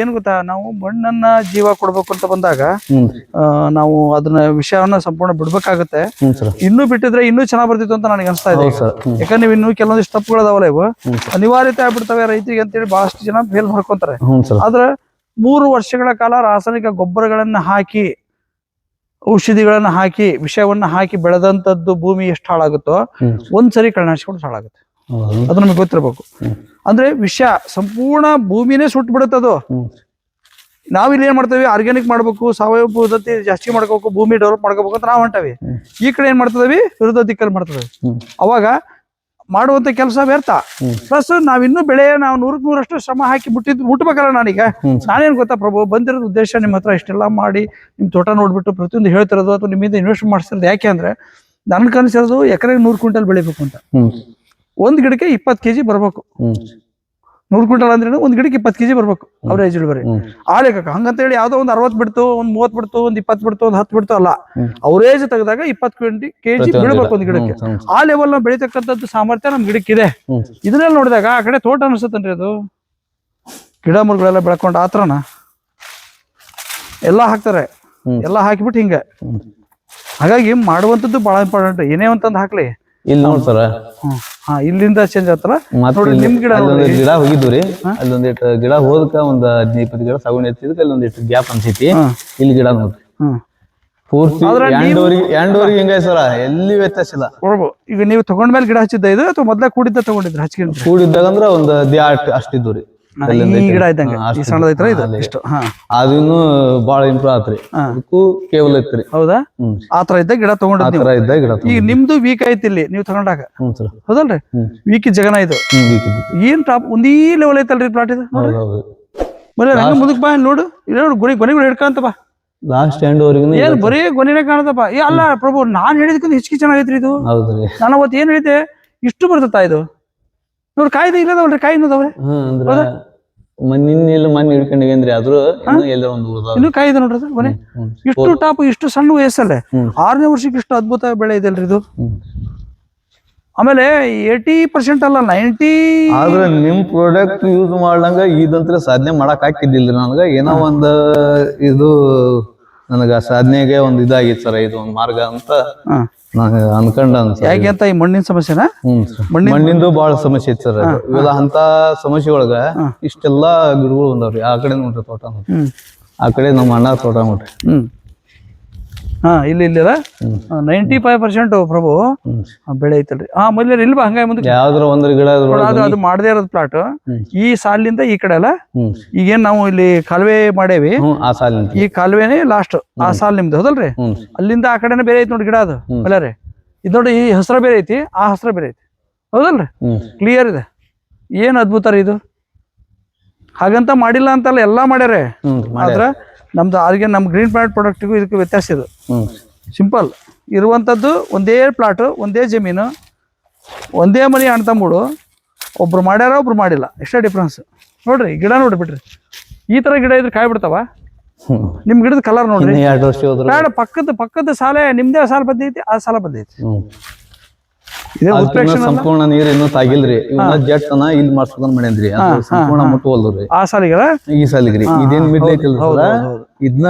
ಏನ್ ಗೊತ್ತಾ ನಾವು ಮಣ್ಣನ್ನ ಜೀವ ಕೊಡ್ಬೇಕು ಅಂತ ಬಂದಾಗ ನಾವು ಅದನ್ನ ವಿಷಯವನ್ನ ಸಂಪೂರ್ಣ ಬಿಡ್ಬೇಕಾಗತ್ತೆ. ಇನ್ನೂ ಬಿಟ್ಟಿದ್ರೆ ಇನ್ನೂ ಚೆನ್ನಾಗ್ ಬರ್ತಿತ್ತು ಅಂತ ನನಗೆ ಅನ್ಸ್ತಾ ಇದೆ. ಯಾಕಂದ್ರೆ ನೀವು ಇನ್ನೂ ಕೆಲವೊಂದಿಷ್ಟು ತಪ್ಪುಗಳದಾವಲ್ಲ ಇವು. ಅನಿವಾರ್ಯತೆ ಆಗ್ಬಿಡ್ತವೆ ರೈತರಿಗೆ ಅಂತೇಳಿ ಬಹಳಷ್ಟು ಜನ ಫೇಲ್ ಮಾಡ್ಕೊಂತಾರೆ ಆದ್ರೆ ಮೂರು ವರ್ಷಗಳ ಕಾಲ ರಾಸಾಯನಿಕ ಗೊಬ್ಬರಗಳನ್ನು ಹಾಕಿ ಔಷಧಿಗಳನ್ನು ಹಾಕಿ ವಿಷಯವನ್ನು ಹಾಕಿ ಬೆಳೆದಂತದ್ದು ಭೂಮಿ ಎಷ್ಟು ಹಾಳಾಗುತ್ತೋ. ಒಂದ್ಸರಿ ಕಳೆನಾಶಕಗಳು ಹಾಳಾಗುತ್ತೆ ಅದು ನಮಗೆ ಗೊತ್ತಿರಬೇಕು. ಅಂದ್ರೆ ವಿಷ ಸಂಪೂರ್ಣ ಭೂಮಿನೇ ಸುಟ್ಟು ಬಿಡುತ್ತದು ನಾವಿಲ್ಲಿ ಏನ್ ಮಾಡ್ತೇವೆ? ಆರ್ಗ್ಯಾನಿಕ್ ಮಾಡ್ಬೇಕು ಸಾವಯವ ಪದ್ಧತಿ ಜಾಸ್ತಿ ಮಾಡ್ಕೋಬೇಕು ಭೂಮಿ ಡೆವಲಪ್ ಮಾಡ್ಕೋಬೇಕು ಅಂತ ನಾವು ಹೊಂಟವಿ. ಈ ಕಡೆ ಏನ್ ಮಾಡ್ತದವಿ ವಿರುದ್ಧ ದಿಕ್ಕಲ್ಲಿ ಮಾಡ್ತದವಿ. ಅವಾಗ ಮಾಡುವಂತ ಕೆಲಸ ವ್ಯರ್ಥ. ಪ್ಲಸ್ ನಾವಿನ್ನೂ ಬೆಳೆ ನಾವು ನೂರಕ್ ನೂರಷ್ಟು ಶ್ರಮ ಹಾಕಿ ಬಿಟ್ಟಿದ್ ಮುಟ್ಬೇಕಲ್ಲ ನಾನೀಗ. ನಾನೇನ್ ಗೊತ್ತಾ ಪ್ರಭು ಬಂದಿರೋದು ಉದ್ದೇಶ ನಿಮ್ಮ ಹತ್ರ ಇಷ್ಟೆಲ್ಲ ಮಾಡಿ ನಿಮ್ ತೋಟ ನೋಡ್ಬಿಟ್ಟು ಪ್ರತಿಯೊಂದು ಹೇಳ್ತಿರೋದು ಅಥವಾ ನಿಮ್ಮಿಂದ ಇನ್ವೆಸ್ಟ್ ಮಾಡಿಸಿರೋದು ಯಾಕೆ ಅಂದ್ರೆ ನನ್ ಕನಸಿರೋದು ಎಕರೆಗೆ ನೂರು ಕ್ವಿಂಟಲ್ ಬೆಳಿಬೇಕು ಅಂತ. ಒಂದ್ ಗಿಡಕ್ಕೆ ಇಪ್ಪತ್ತು ಕೆಜಿ ಬರ್ಬೇಕು. ನೂರು ಕ್ವಿಂಟಲ್ ಅಂದ್ರೆ ಒಂದ್ ಗಿಡಕ್ಕೆ ಇಪ್ಪತ್ತು ಕೆಜಿ ಬರ್ಬೇಕು ಅವರೇಜ್ ಇಳುವರಿ. ಆ ಲೆಕ್ಕಕ್ಕೆ ಹಂಗಂತೇಳಿ ಯಾವ್ದೋ ಒಂದು ಅರವತ್ತು ಬಿಡ್ತು ಒಂದ್ ಮೂವತ್ ಬಿಡ್ತು ಒಂದು ಇಪ್ಪತ್ತು ಬಿಡ್ತು ಒಂದ್ ಹತ್ತು ಬಿಡ್ತು ಅಲ್ಲ. ಅವರೇಜ್ ತೆಗೆದಾಗ ಇಪ್ಪತ್ತು ಕ್ವಿಂಟಿ ಕೆಜಿ ಬೀಳ್ಬೇಕು. ಒಂದ್ ಗಿಡಕ್ಕೆ. ಆ ಲೆವೆಲ್ ನಾವು ಬೆಳಿತಕ್ಕಂಥದ್ದು ಸಾಮರ್ಥ್ಯ ನಮ್ ಗಿಡಕ್ಕಿದೆ. ಇದೆ ಇದನ್ನೆಲ್ಲ ನೋಡಿದಾಗ ಆ ಕಡೆ ತೋಟ ಅನಿಸುತ್ತನ್ರಿ ಅದು? ಗಿಡ ಮರಗಳೆಲ್ಲ ಬೆಳ್ಕೊಂಡು ಆತ್ರನ? ಎಲ್ಲ ಹಾಕ್ತಾರೆ. ಎಲ್ಲ ಹಾಕಿಬಿಟ್ಟು ಹಿಂಗ. ಹಾಗಾಗಿ ಮಾಡುವಂಥದ್ದು ಬಹಳ ಇಂಪಾರ್ಟೆಂಟ್ ಏನೇ ಅಂತಂದ್ ಹಾಕ್ಲಿ. ಇಲ್ಲಿ ನೋಡ್ ಸರ. ಹಾ ಇಲ್ಲಿಂದ ಚೇಂಜ್ ಆತಲ್ಲ? ಮತ್ತೆ ನೋಡಿ ನಿಮ್ ಗಿಡ ಅಲ್ಲೊಂದ್ ಗಿಡ ಹೋಗಿದ್ವು ರೀ. ಅಲ್ಲೊಂದಿಟ್ಟು ಗಿಡ ಹೋದಕ್ಕ ಒಂದ್ ಹದಿನೈದು ಇಪ್ಪತ್ತು ಗಿಡ ಸಗಣಿ ಹಚ್ಚಿದಕ್ಕೆ ಅಲ್ಲೊಂದಿಟ್ಟು ಗ್ಯಾಪ್ ಅನ್ಸೈತಿ. ಇಲ್ಲಿ ಗಿಡ ನೋಡ್ರಿ. ಹ್ಮ್ ಪೂರ್ತಿ ಎಂಡೋರಿಗೆ ಎಂಡೋರಿಗೆ ಹಿಂಗ ಸರ ಎಲ್ಲಿ ವ್ಯತ್ಯಾಸ ಇಲ್ಲ. ಕೊಡ್ಬೋದು ಈಗ ನೀವು ತಗೊಂಡ್ಮೇಲೆ ಗಿಡ ಹಚ್ಚಿದ್ದ ಇದು ಅಥವಾ ಮೊದ್ಲೇ ಕೂಡಿದ್ದ ತಗೊಂಡಿದ್ರ ಹಚ್ಕೊಂಡ್ರಿ ಕೂಡಿದ್ದಾಗ ಅಂದ್ರ ಒಂದ್ ದೇ ಅಷ್ಟ್ ಅಷ್ಟಿದ್ವು ರೀ. ಈ. ಗಿಡ ಇದ್ದಂಗೆ ಈ. ಸಣ್ಣದೈತ್ರ ಇದು. ಇಷ್ಟು ಹಾ. ಅದು ಬಾಳ ಇಂಪ್ರೂವ್ ಆತ್ರಿ. ಅದಕ್ಕೂ ಕೇವಲ ಐತ್ರಿ. ಹೌದಾ? ಆ ತರ ಇದ್ದ ಗಿಡ ತಗೊಂಡಿದ್ ನೀವು? ಇದ್ದ ಗಿಡ ಈಗ ನಿಮ್ದು ವೀಕ್ ಐತಿ ಇಲ್ಲಿ ನೀವು ತಗೊಂಡಾಗ? ಹೌದಲ್ರಿ? ವೀಕ್ ಜಗನ ಇದು. ಏನ್ ಟಾಪ್ ಒಂದೇ ಲೆವೆಲ್ ಐತಲ್ರಿ ಪ್ಲಾಟ್ ಇದು? ಮುದಕ್ ಬರೀ ಹಂಗ ಬಾ ಇಲ್ಲಿ ನೋಡು. ಗುಣಿ ನೋಡು ಗೊನೆ ಗೊನೆಗಳು ಹಿಡ್ಕಂತ ಬಾ. ಲಾಸ್ಟ್ ಎಂಡ್ವರೆಗೂ ಏನ್ ಬರೀ ಗೊನೆನೇ ಕಾಣತಪ್ಪ ಏ ಅಲ್ಲ ಪ್ರಭು ನಾನ್ ಹೇಳಿದ್ಕಿಂತ ಹೆಚ್ಚಿಗೆ ಚೆನ್ನಾಗೈತ್ರಿ ಇದು. ಹೌದ್ರಿ. ನಾನು ಅವತ್ತು ಏನ್ ಹೇಳ್ತೆ ಇಷ್ಟು ಬರ್ತತಾ ಇದು? ನೋಡಿ ಕಾಯ್ದೆ ಇಲ್ಲದವಲ್ರಿ ಕಾಯಿ ಇನ್ನದವ್ರೆ ಹ್ಮ್ ಅಂದ್ರ ನಿನ್ನ ಇಲ್ಲ ಹಿಡ್ಕೊಂಡಿಗಂದ್ರಿ ಆದ್ರೂ ಇನ್ನೂ ಒಂದು ಉಳ್ದಾವ ಇನ್ನೂ ಕಾಯಿ ಇದೆ ನೋಡ್ರಿ ಅದು ಗೊನೆ ಇಷ್ಟು ಟಾಪ್ ಇಷ್ಟು ಸಣ್ಣ ವಯಸ್ಸಲ್ಲೇ. ಆರನೇ ವರ್ಷಕ್ಕೆ ಇಷ್ಟು ಅದ್ಭುತ ಬೆಳೆ ಇದೆಲ್ರಿ ಇದು. ಆಮೇಲೆ ಏಯ್ಟಿ ಪರ್ಸೆಂಟ್ ಅಲ್ಲ ನೈಂಟಿ ಆದ್ರೆ ನಿಮ್ ಪ್ರಾಡಕ್ಟ್ ಯೂಸ್ ಮಾಡ್ಲಂಗ ಇದಂತ್ರ ಸಾಧನೆ ಮಾಡಕ್ ಹಾಕಿದ್ದಿಲ್ಲ ನನಗ. ಏನೋ ಒಂದ್ ಇದು ನನಗ ಸಾಧನೆಗೆ ಒಂದ್ ಇದಾಗಿತ್ತು ಸರ್ ಇದು ಒಂದ್ ಮಾರ್ಗ ಅಂತ. ಅನ್ಕೊಂಡ ಯಾಕೆ ಅಂತ ಈ ಮಣ್ಣಿನ ಸಮಸ್ಯೆನಾ? ಮಣ್ಣಿಂದು ಬಹಳ ಸಮಸ್ಯೆ ಇತ್ತು ಸರ್ ಇವೆಲ್ಲ ಅಂತ ಸಮಸ್ಯೆ ಒಳಗ ಇಷ್ಟೆಲ್ಲಾ ಗಿಡಗಳು ಬಂದವ್ರಿ. ಆ ಕಡೆ ನೋಡ್ರಿ ತೋಟ ನೋಡ್ರಿ. ಆ ಕಡೆ ನಮ್ಮ ಅಣ್ಣ ತೋಟ ನೋಡ್ರಿ. ಹಾ ಇಲ್ಲಿ ಇಲ್ಲ. Ninety five percent Prabhu. ಬೆಳೆ ಐತಲ್ರಿ. ಹಾ ಮೊದ್ಲೇ ಇಲ್ವಾ? ಹಂಗ ಮುಂದೆ ಯಾವ್ದ್ರ ಒಂದ್ರ ಗಿಡ ಅದು ಅದು ಮಾಡದೇ ಇರೋದು ಪ್ಲಾಟ್ ಈ ಸಾಲಿನಿಂದ ಈ ಕಡೆ ಅಲ್ಲ? ಈಗೇನ್ ನಾವು ಇಲ್ಲಿ ಕಾಲುವೆ ಮಾಡೇವಿ. ಈ ಕಾಲುವೆನೇ ಲಾಸ್ಟ್ ಆ ಸಾಲ್ ನಿಮ್ದು ಹೌದಲ್ರಿ? ಅಲ್ಲಿಂದ ಆ ಕಡೆನೇ ಬೇರೆ ಐತಿ ನೋಡಿ ಗಿಡ ಅದು. ಅಲ್ಲ ರೀ? ಇದು ನೋಡಿ ಈ ಹಸ್ರ ಬೇರೆ ಐತಿ ಆ ಹಸ್ರ ಬೇರೆ ಐತಿ. ಹೌದಲ್ರಿ? ಕ್ಲಿಯರ್ ಇದೆ. ಏನ್ ಅದ್ಭುತ ರೀ ಇದು? ಹಾಗಂತ ಮಾಡಿಲ್ಲ ಅಂತಲ್ಲ ಎಲ್ಲಾ ಮಾಡ್ಯಾರೆ. ಮಾತ್ರ ಮಾಡ್ಯಾರ. ಆದ್ರ ನಮ್ದು ಆರ್ಗೆ ನಮ್ಮ ಗ್ರೀನ್ ಪ್ಲಾಂಟ್ ಪ್ರಾಡಕ್ಟ್ಗೂ ಇದಕ್ಕೆ ವ್ಯತ್ಯಾಸ ಇದು. ಸಿಂಪಲ್ ಇರುವಂಥದ್ದು ಒಂದೇ ಪ್ಲಾಟು ಒಂದೇ ಜಮೀನು ಒಂದೇ ಮನೆ ಅಣ್ಣ ತಮ್ಮಗಳು ಒಬ್ರು ಮಾಡ್ಯಾರ ಒಬ್ರು ಮಾಡಿಲ್ಲ. ಎಷ್ಟೇ ಡಿಫ್ರೆನ್ಸ್ ನೋಡ್ರಿ ಗಿಡ ನೋಡಿಬಿಟ್ರಿ ಬಿಡ್ರಿ. ಈ ತರ ಗಿಡ ಇದ್ರೆ ಕಾಯಿ ಬಿಡ್ತಾವ? ನಿಮ್ ಗಿಡದ ಕಲರ್ ನೋಡ್ರಿ. ಬೇಡ ಪಕ್ಕದ ಪಕ್ಕದ ಸಾಲೆ ನಿಮ್ದೇ ಸಾಲ ಬಂದೈತಿ ಆ ಸಾಲ ಬಂದೈತಿ ಹ್ಮ್ ಇದೇ ಅದಕ್ಕಿನ್ನ ಉತ್ಪ್ರೇಕ್ಷಣ ಅಲ್ಲ? ಸಂಪೂರ್ಣ ನೀರ್ ಇನ್ನೂ ತಾಗಿಲ್ರಿ. ಇವನ್ನ ಅನ್ನ ಇಲ್ಲಿ ಮಾಡ್ಸ್ಕೊಂಡ್ ಮಾಡೇನ್ರಿ. ಸಂಪೂರ್ಣ ಮುಟ್ಟುವಲ್ರಿ ಆ ಸಾಲಿಗಳ ಈ ಸಾಲಿಗ್ರಿ. ಇದೇನ್ ಮಿಡ್ ಐತಿಲ್ರಿ ಇದನ್ನ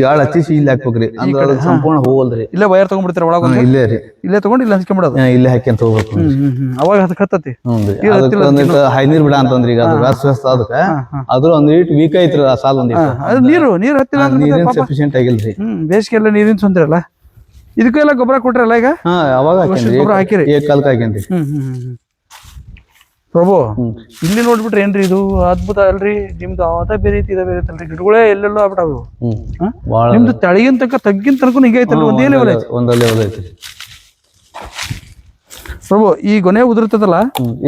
ಯಾಳ್ ಹಚ್ಚಿಸಿ ಇಲ್ಲಿ ಹಾಕ್ಬೇಕ್ರಿ. ಅಂದ್ರೆ ಅದು ಸಂಪೂರ್ಣ ಹೋಗಲ್ರಿ ಇಲ್ಲ ವೈರ್ ತಗೊಂಡ್ಬಿಡ್ತೀರ ಒಳಗ ಇಲ್ಲೇ ರೀ. ಇಲ್ಲೇ ತಗೊಂಡು ಇಲ್ಲಿ ಹಂಚ್ಕೊಂಡ್ಬಿಡೋದು ಇಲ್ಲೇ ಹಾಕ್ಯಂತ ಹೋಗ್ಬೇಕು. ಅವಾಗ ಅದಕ್ಕೆ ಹತ್ತತಿ ಅದಕ್ಕೆ ಹೈ ನೀರ್ ಬಿಡ ಅಂತಂದ್ರಿ ಈಗ. ಅದು ವ್ಯಸ್ತ ವ್ಯಸ್ತ ಅದಕ್ಕ ಅದ್ರ ಒಂದಿಟ್ಟು ವೀಕ್ ಐತ್ರಿ ಆ ಸಾಲ ಒಂದಿಟ್ಟು ನೀರು ನೀರು ಹತ್ತಿರ ನೀರಿನ. ಸಫಿಶಿಯಂಟ್ ಆಗಿಲ್ರಿ. ಹ್ಮ್ ಬೇಸಿಗೆ ಎಲ್ಲ ನೀರಿನ ತೊಂದ್ರೆ ಅಲ್ಲ ಇದಕ್ಕೆಲ್ಲ ಗೊಬ್ಬರ ಕೊಟ್ರಲ್ಲ ಈಗ? ಹಾ ಅವಾಗ ಹಾಕೇನ್ರಿ ಗೊಬ್ಬರ ಹಾಕಿರಿ. ಏ ಕಾಲ್ಕ ಹಾಕೇನ್ರಿ ಹ್ಮ್ ಹ್ಮ್ ಹ್ಮ್ ಹ್ಮ್. ಪ್ರಭು ಇಲ್ಲಿ ನೋಡ್ಬಿಟ್ರಿ ಏನ್ರಿ ಇದು? ಅದ್ಭುತ ಅಲ್ರಿ. ನಿಮ್ದು ಅದ ಬೇರೆ ಐತಿ ಇದ ಬೇರೆ ಐತಲ್ರಿ ಗಿಡಗಳೇ ಎಲ್ಲೆಲ್ಲೋ ಆಗ್ಬಿಟ್ಟಾವು. ಹ್ಮ್. ನಿಮ್ದು ತಳಗಿನ ತನಕ ತಗ್ಗಿನ ತನಕ ಹಿಂಗೆ ಐತಲ್ರಿ? ಒಂದೇ ಲೆವೆಲ್ ಐತಿ. ಒಂದ ಲೆವೆಲ್ ಐತ್ರಿ. ಪ್ರಭು ಈ ಗೊನೆ ಉದುರ್ತದಲ್ಲ.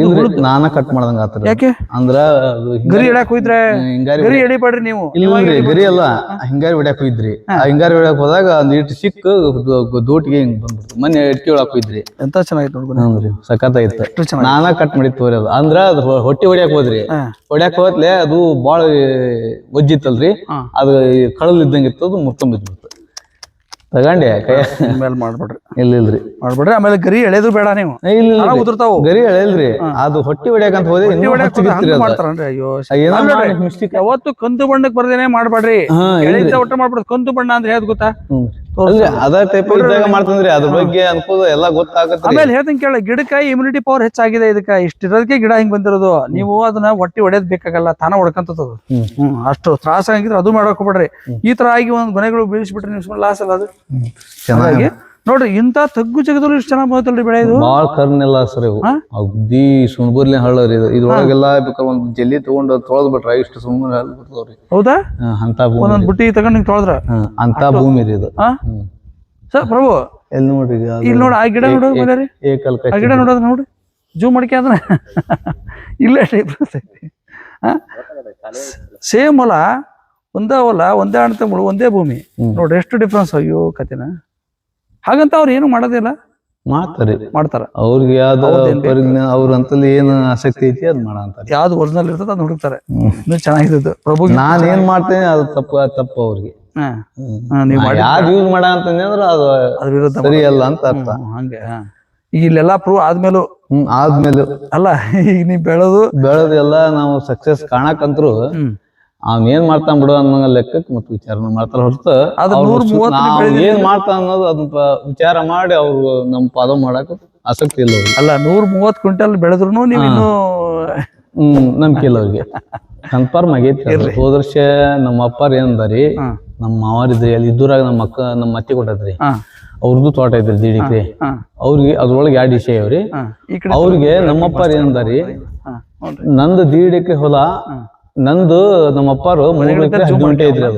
ಇಲ್ರಿ ನಾನ ಕಟ್ ಮಾಡ್ದಂಗ ಆತ್ರಿ ಯಾಕೆ? ಅಂದ್ರ ಗರಿ ಎಡಕ್ ಹೋಯ್ತ್ರೆ? ಗರಿ ಪಡ್ರಿ ನೀವು. ಇಲ್ರಿ ಗರಿ ಅಲ್ಲ ಹಿಂಗಾರಿ ಹೊಡ್ಯಾಕ್ ಹೋಗಿದ್ರಿ ಆ ಹಿಂಗಾರಿ ಹೊಡ್ಯಾಕ್ ಹೋದಾಗ ಒಂದ್ ಇಟ್ಟು ಸಿಕ್ಕ ದೋಟಿಗೆ ಹಿಂಗ್ ಬಂದ್ಬಿಡ್ತು. ಮೊನ್ನೆ ಎಟ್ಟಿ ಒಳಕ್ ಹೋಯ್ತ್ರಿ. ಎಂತ ಚೆನ್ನಾಗಿತ್ತು ನೋಡಿ ಗೊನೆ. ಹ್ಞೂನ್ರಿ ಸಖತ್ ಐತೆ ನಾನ ಕಟ್ ಮಾಡಿ ತೋರಿ ಅದು. ಅಂದ್ರ ಅದು ಹೊಟ್ಟಿ ಹೊಡ್ಯಾಕ್ ಹೋದ್ರಿ. ಹೊಡ್ಯಾಕ್ ಹೋದ್ಲೆ ಅದು ಬಾಳ ಒಜ್ಜಿತ್ತಲ್ರಿ. ಅದು ಕಳಲ್ ಇದ್ದಂಗಿತ್ತು ಅದು ಮುರ್ಕೊಂಡ್ ಬಿದ್ಬಿಡ್ತು. ತಗಂಡೆ. ಕೈ ಮೇಲೆ ಮಾಡ್ಬೇಡ್ರಿ. ಇಲ್ಲ ಇಲ್ರಿ ಮಾಡ್ಬೇಡ್ರಿ ಆಮೇಲೆ ಗರಿ ಎಳೆದು ಬೇಡ ನೀವು. ಇಲ್ಲಾ ಉದುರ್ತಾವು. ಗರಿ ಎಳೆಲ್ರಿ ಅದು ಹೊಟ್ಟಿ ಹೊಡ್ಯಾಕಂತ ಹೋದೆ ಇನ್ನೂ ಹೊಡ್ಯಾಕ್ ಹೋದ್ರೆ ಹಚ್ಚಿಗಿತ್ರಿ ಮಾಡ್ತಾರನ್ರಿ? ಅಯ್ಯೋ ಯಾವತ್ತು ಕಂದು ಬಣ್ಣಕ್ಕೆ ಬರ್ದೇನೆ ಮಾಡ್ಬೇಡ್ರಿ. ಎಳೆದ ಒಟ್ಟ ಕಂತು ಕಂದು ಬಣ್ಣ ಅಂದ್ರೆ ಯಾವ್ದು ಗೊತ್ತಾ? ಅಲ್ರಿ ಅದ ಟೈಪ್ ಇದ್ದಾಗ ಮಾಡ್ತಂದ್ರಿ ಅದ್ರ ಬಗ್ಗೆ ಅನುಕೂಲ ಎಲ್ಲಾ ಗೊತ್ತಾಗುತ್ತೆ ಆಮೇಲೆ ಹೇಳ್ತೀನಿ ಕೇಳ ಗಿಡಕ್ಕೆ ಇಮ್ಯುನಿಟಿ ಪವರ್ ಹೆಚ್ಚಾಗಿದೆ ಇದಕ್ಕೆ ಇಷ್ಟಿರೋದಕ್ಕೆ ಗಿಡ ಹಿಂಗ್ ಬಂದಿರೋದು. ನೀವು ಅದನ್ನ ಹೊಟ್ಟಿ ಹೊಡೆಯೋದ್ ಬೇಕಾಗಲ್ಲ ತಾನ ಹೊಡ್ಕಂತದ್ದು ಅಷ್ಟು ತ್ರಾಸ ಆಗಿದ್ರೆ ಅದು ಮಾಡಕ್ ಹೋಗ್ಬೇಡ್ರಿ ಈ ತರ ಆಗಿ ಒಂದ್ ಗೊನೆಗಳು ಬೀಳಿಸ್ಬಿಟ್ರೆ ನಿಮ್ಸ್ ಲಾಸ್ ಅಲ್ಲ ಅದು. ಹಾಗಾಗಿ ನೋಡ್ರಿ ಇಂತ ತಗ್ಗು ಜಗದಲ್ಲೂ ಇಷ್ಟು ಚೆನ್ನಾಗಿ ಬರ್ತಲ್ರಿ ಬೆಳೆ ಇದು? ಬಾಳ ಕರ್ನೆಲ್ಲ ಸರ್ ಇವು ಅಗ್ದಿ ಸುಣ್ಬುರ್ಲಿ ಹಳ್ಳ ರೀ ಇದು. ಇದ್ರೊಳಗೆಲ್ಲ ಬೇಕಾದ್ರೆ ಒಂದ್ ಜಲ್ಲಿ ತಗೊಂಡು ತೊಳೆದ್ ಬಿಟ್ರ ಇಷ್ಟು ಸುಮ್ಮನೆ ಹಳ್ಳ ಬಿಡ್ತಾವ್ರಿ. ಹೌದಾ? ಅಂತ ಭೂಮಿ ಒಂದೊಂದ್ ಬುಟ್ಟಿ ತಗೊಂಡ್ ಹಿಂಗೆ ತೊಳೆದ್ರ? ಅಂತ ಭೂಮಿ ರೀ ಇದು. ಸರ್ ಪ್ರಭು ಎಲ್ಲಿ ನೋಡ್ರಿ ಇಲ್ಲಿ ನೋಡಿ ಆ ಗಿಡ ನೋಡೋದು ರೀ ಆ ಗಿಡ ನೋಡೋದು ನೋಡಿ. ಜೂ ಮಡಿಕೆ ಅದನ್ನ. ಇಲ್ಲೇ ಐತಿ ಸೇಮ್ ಹೊಲ ಒಂದೇ ಹೊಲ ಒಂದೇ ಅಣ್ಣ ತಮ್ಮ ಒಂದೇ ಭೂಮಿ. ನೋಡ್ರಿ ಎಷ್ಟು ಡಿಫ್ರೆನ್ಸ್ ಅಯ್ಯೋ ಕತೆನ ಹಾಗಂತ ಅವ್ರು ಏನು ಮಾಡೋದಿಲ್ಲ ಮಾಡ್ತಾರಿ. ಮಾಡ್ತಾರ. ಅವ್ರಿಗೆ ಯಾವ್ದು ಪರಿಜ್ಞಾನ ಅವ್ರ ಅಂತಲ್ಲಿ ಏನ್ ಆಸಕ್ತಿ ಐತಿ ಅದ್ ಮಾಡ ಅಂತಾರ. ಯಾವ್ದು ಒರಿಜಿನಲ್ ಇರ್ತದ ಅದನ್ನ ಹುಡುಕ್ತಾರೆ. ಇನ್ನೂ ಚೆನ್ನಾಗಿದ್ದು ಪ್ರಭು ನಾನ್ ಏನ್ ಮಾಡ್ತೇನೆ ಅದು ತಪ್ಪು ತಪ್ಪು ಅವ್ರಿಗೆ. ನೀವ್ ಯಾವ್ದು ಯೂಸ್ ಮಾಡ ಅಂತಂದ್ರೆ ಅದು ಅದ್ರ ವಿರುದ್ಧ ಸರಿ ಅಲ್ಲ ಅಂತ ಅರ್ಥ. ಹಂಗೆ ಈಗ ಇಲ್ಲೆಲ್ಲ ಪ್ರೂವ್ ಆದ್ಮೇಲೂ ಹ್ಮ್ ಆದ್ಮೇಲೆ. ಅಲ್ಲ ಈಗ ನೀವ್ ಬೆಳೆದು ಎಲ್ಲಾ ನಾವು ಸಕ್ಸಸ್ ಕಾಣಕಂತ್ರು ಅವ್ನ್ ಏನ್ ಮಾಡ್ತಾನ್ ಬಿಡು ಅನ್ನೋ ಲೆಕ್ಕಕ್ಕೆ ಮತ್ತೆ ವಿಚಾರ ಮಾಡ್ತಾರ ಹೊರತು ಅದು ಅವ್ರು ನೂರ ಸು- ಮೂವತ್ತು ನಾವ್ ಏನ್ ಮಾಡ್ತಾನ ಅನ್ನೋದು ಅದನ್ನ ಪ- ವಿಚಾರ ಮಾಡಿ ಅವ್ರು ನಮ್ ಪಾದ ಮಾಡಕ್ ಆಸಕ್ತಿ ಇಲ್ಲ ಅವ್ರಿಗೆ. ಅಲ್ಲ ನೂರ್ ಮೂವತ್ ಕ್ವಿಂಟಲ್ ಬೆಳೆದ್ರು ನೀವು ಇನ್ನೂ ಹ್ಮ್ ನಂಬಿಕೆ ಇಲ್ಲ ಅವ್ರಿಗೆ. ಕನ್ಫರ್ಮ್ ಆಗೈತಿ ಅದು. ಹೋದ ವರ್ಷ ನಮ್ಮ ಅಪ್ಪಾರ ಏನಂದಾರಿ ಹಾ. ನಮ್ಮ ಮಾವಾರಿದ್ರಿ ಅಲ್ಲಿ ಇದ್ದೂರಾಗ ನಮ್ಮ ಅಕ್ಕ ನಮ್ಮ ಅತ್ತಿ ಕೊಟ್ಟದ್ರಿ. ಹಾ. ಅವ್ರದ್ದು ತೋಟ ದೀಡಿಕ್ರಿ. ಹಾ ಅವ್ರಿಗೆ ಅದ್ರೊಳಗೆ ಎರಡು ವಿಷಯ ಅವ್ರಿ. ಹಾ. ಈ ಕಡೆ ಅವ್ರಿಗೆ ನಮ್ಮಪ್ಪಾರ ಏನಂದಾರಿ ಹಾ ನಂದು ದೀಡ್ ಎಕರೆ ಹೊಲ ನಂದು ನಮ್ಮ ಅಪ್ಪಾರು ಮೂರ್ ಎಕರೆ ಹದಿನೆಂಟು ಐತ್ರಿ ಅದು.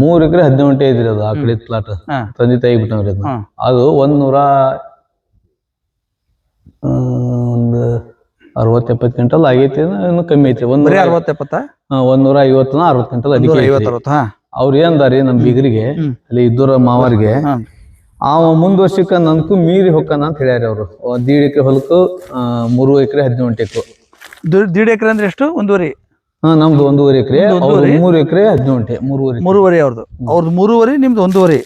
ಮೂರ್ ಎಕರೆ ಹದಿನೆಂಟು ಐತ್ರಿ ಅದು ಆ ಕಡೆ ಪ್ಲಾಟ್ ತಂದೆ ತಾಯಿ ಬಿಟ್ಟವ್ರಿ ಅದನ್ನ ಅದು ಒಂದ್ ನೂರ ಒಂದು ಅರವತ್ ಎಪ್ಪತ್ ಕ್ವಿಂಟಲ್ ಆಗೈತಿ ಇನ್ನು ಕಮ್ಮಿ ಐತಿ. ಒಂದ್ ನೂರ ಅರವತ್ತು ಎಪ್ಪತ್ತ ಆ, ಒಂದ್ ನೂರ ಐವತ್ತನ ಅರವತ್ ಕ್ವಿಂಟಲ್ ಅಡಿಕೆ ಅವ್ರ ಏನದಾರಿ ನಮ್ ಬಿಗರಿಗೆ ಅಲ್ಲಿ ಇದ್ದೂರ ಮಾವರಿಗೆ ಅವ ಮುಂದ್ ವರ್ಷಕ್ಕ ನನ್ಕು ಮೀರಿ ಹೊಕ್ಕನ ಅಂತ ಹೇಳ್ಯಾರ ಅವ್ರು. ಒಂದ್ ದೀಡ್ ಎಕರೆ ಹೊಲಕ್ಕೂ ಆ, ಮೂರು ಎಕರೆ ಹದಿನೆಂಟು ಎಕರೆ. ದೀಡ್ ಎಕರೆ ಅಂದ್ರೆ ಎಷ್ಟು? ಒಂದೂವರೆ? ಹಾ ನಮ್ದು ಒಂದೂವರೆ ಎಕರೆ. ಒಂದೂವರೆ? ಮೂರು ಎಕರೆ ಹದಿನೆಂಟು ಮೂರುವರೆ ಮೂರುವರೆ ಅವ್ರದ್ದು. ಅವ್ರದ್ದು ಮೂರುವರೆ ನಿಮ್ದು ಒಂದೂವರೆ.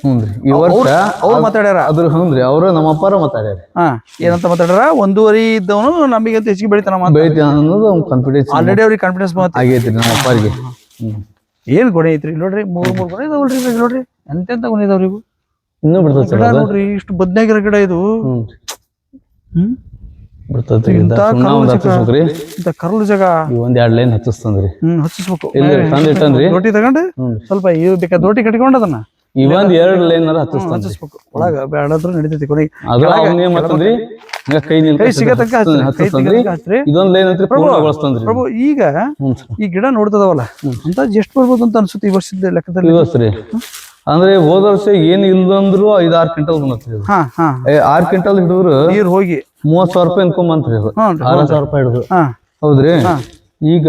ಈ ವರ್ಷ ಅವ್ರು ಮಾತಾಡ್ಯಾರ? ಅದ್ರ ಹ್ಞೂನ್ರಿ ಅವ್ರು ನಮ್ಮ ಅಪ್ಪಾರ ಮಾತಾಡ್ಯಾರ. ಹಾ ಏನಂತ ಮಾತಾಡ್ಯಾರ? ಒಂದೂವರೆ ಇದ್ದವನು ನಮಗಂತ ಹೆಚ್ಚಿಗೆ ಬೆಳಿತಾನ ಅನ್ನೋದು ಅವ್ನು ಕಾನ್ಫಿಡೆನ್ಸ್ ಆಲ್ರೆಡಿ ಅವ್ರಿಗೆ ಕಾನ್ಫಿಡೆನ್ಸ್ ಮಾತು ಆಗೈತಿ ನಮ್ಮ ಅಪ್ಪಾರಿಗೆ. ಏನ್ ಗೊನೆ ಐತ್ರಿ? ನೋಡ್ರಿ ಮೂರ್ ಮೂರ್ ಗುಣ ಇದಾವಲ್ರಿ ನೋಡ್ರಿ. ಎಂತೆಂತ ಗುಣ ಇದಾವ್ರಿಗೂ ಇವು? ಇನ್ನೂ ಅದು? ನೋಡ್ರಿ ಇಷ್ಟು ಬದ್ನಾಗಿರೋ ಗಿಡ ಇದು. ಹ್ಮ್? ಇಂಥ ಕರ್ಲು ಜಾಗ ಒಂದ್ ಎರಡ್ ಲೈನ್ ಹಚ್ಚಿಸ್ತಂದ್ರಿ ಹ್ಮ್ ಹಚ್ಚಿಸ್ಬೇಕು ಇಲ್ಲಿ ತಂದ್ ಇಟ್ಟನ್ರಿ. ದೋಟಿ ತಗೊಂಡು ಸ್ವಲ್ಪ ಇವ್ ಬೇಕಾ ದೋಟಿ ಕಟ್ಕೊಂಡ ಅದನ್ನ. ಇವೊಂದ್ ಎರಡ್ ಲೈನ್ ಹಚ್ಚಿಸ್ಬೇಕು ಒಳಗ ಬೇಡಾದ್ರೂ ನಡೀತೈತಿ ಕೊನೆಗೆ. ಅವ್ನ ಕೈ ನಿಲ್ ಕೈ ಇದೊಂದ್ ಲೈನ್ ಪ್ರಭು ಈಗ ಈ ಗಿಡ ನೋಡ್ತದವಲ್ಲ ಅಂತ ಎಷ್ಟು ಬರ್ಬೋದು ಅಂತ ಅನ್ಸುತ್ತೆ ಈ ವರ್ಷದ ಲೆಕ್ಕದಲ್ಲಿ? ಅಂದ್ರೆ ಹೋದ ವರ್ಷ ಏನ್ ಇಲ್ದಂದ್ರು ಆರ್ ಕ್ವಿಂಟಲ್ ಏ, ಆರ್ ಕ್ವಿಂಟಲ್ ಹಿಡಿದ್ರು ನೀರ್ ಹೋಗಿ. ಮೂವತ್ ಸಾವಿರ ರೂಪಾಯಿ ಅನ್ಕೊಂಬಂತ್ರಿ ಬಂತ್ರಿ ಅದು. ಹ್ಞೂ ಆರ ಸಾವಿರ ರೂಪಾಯಿ ಹಿಡಿದು. ಹಾ. ಹೌದ್ರಿ? ಈಗ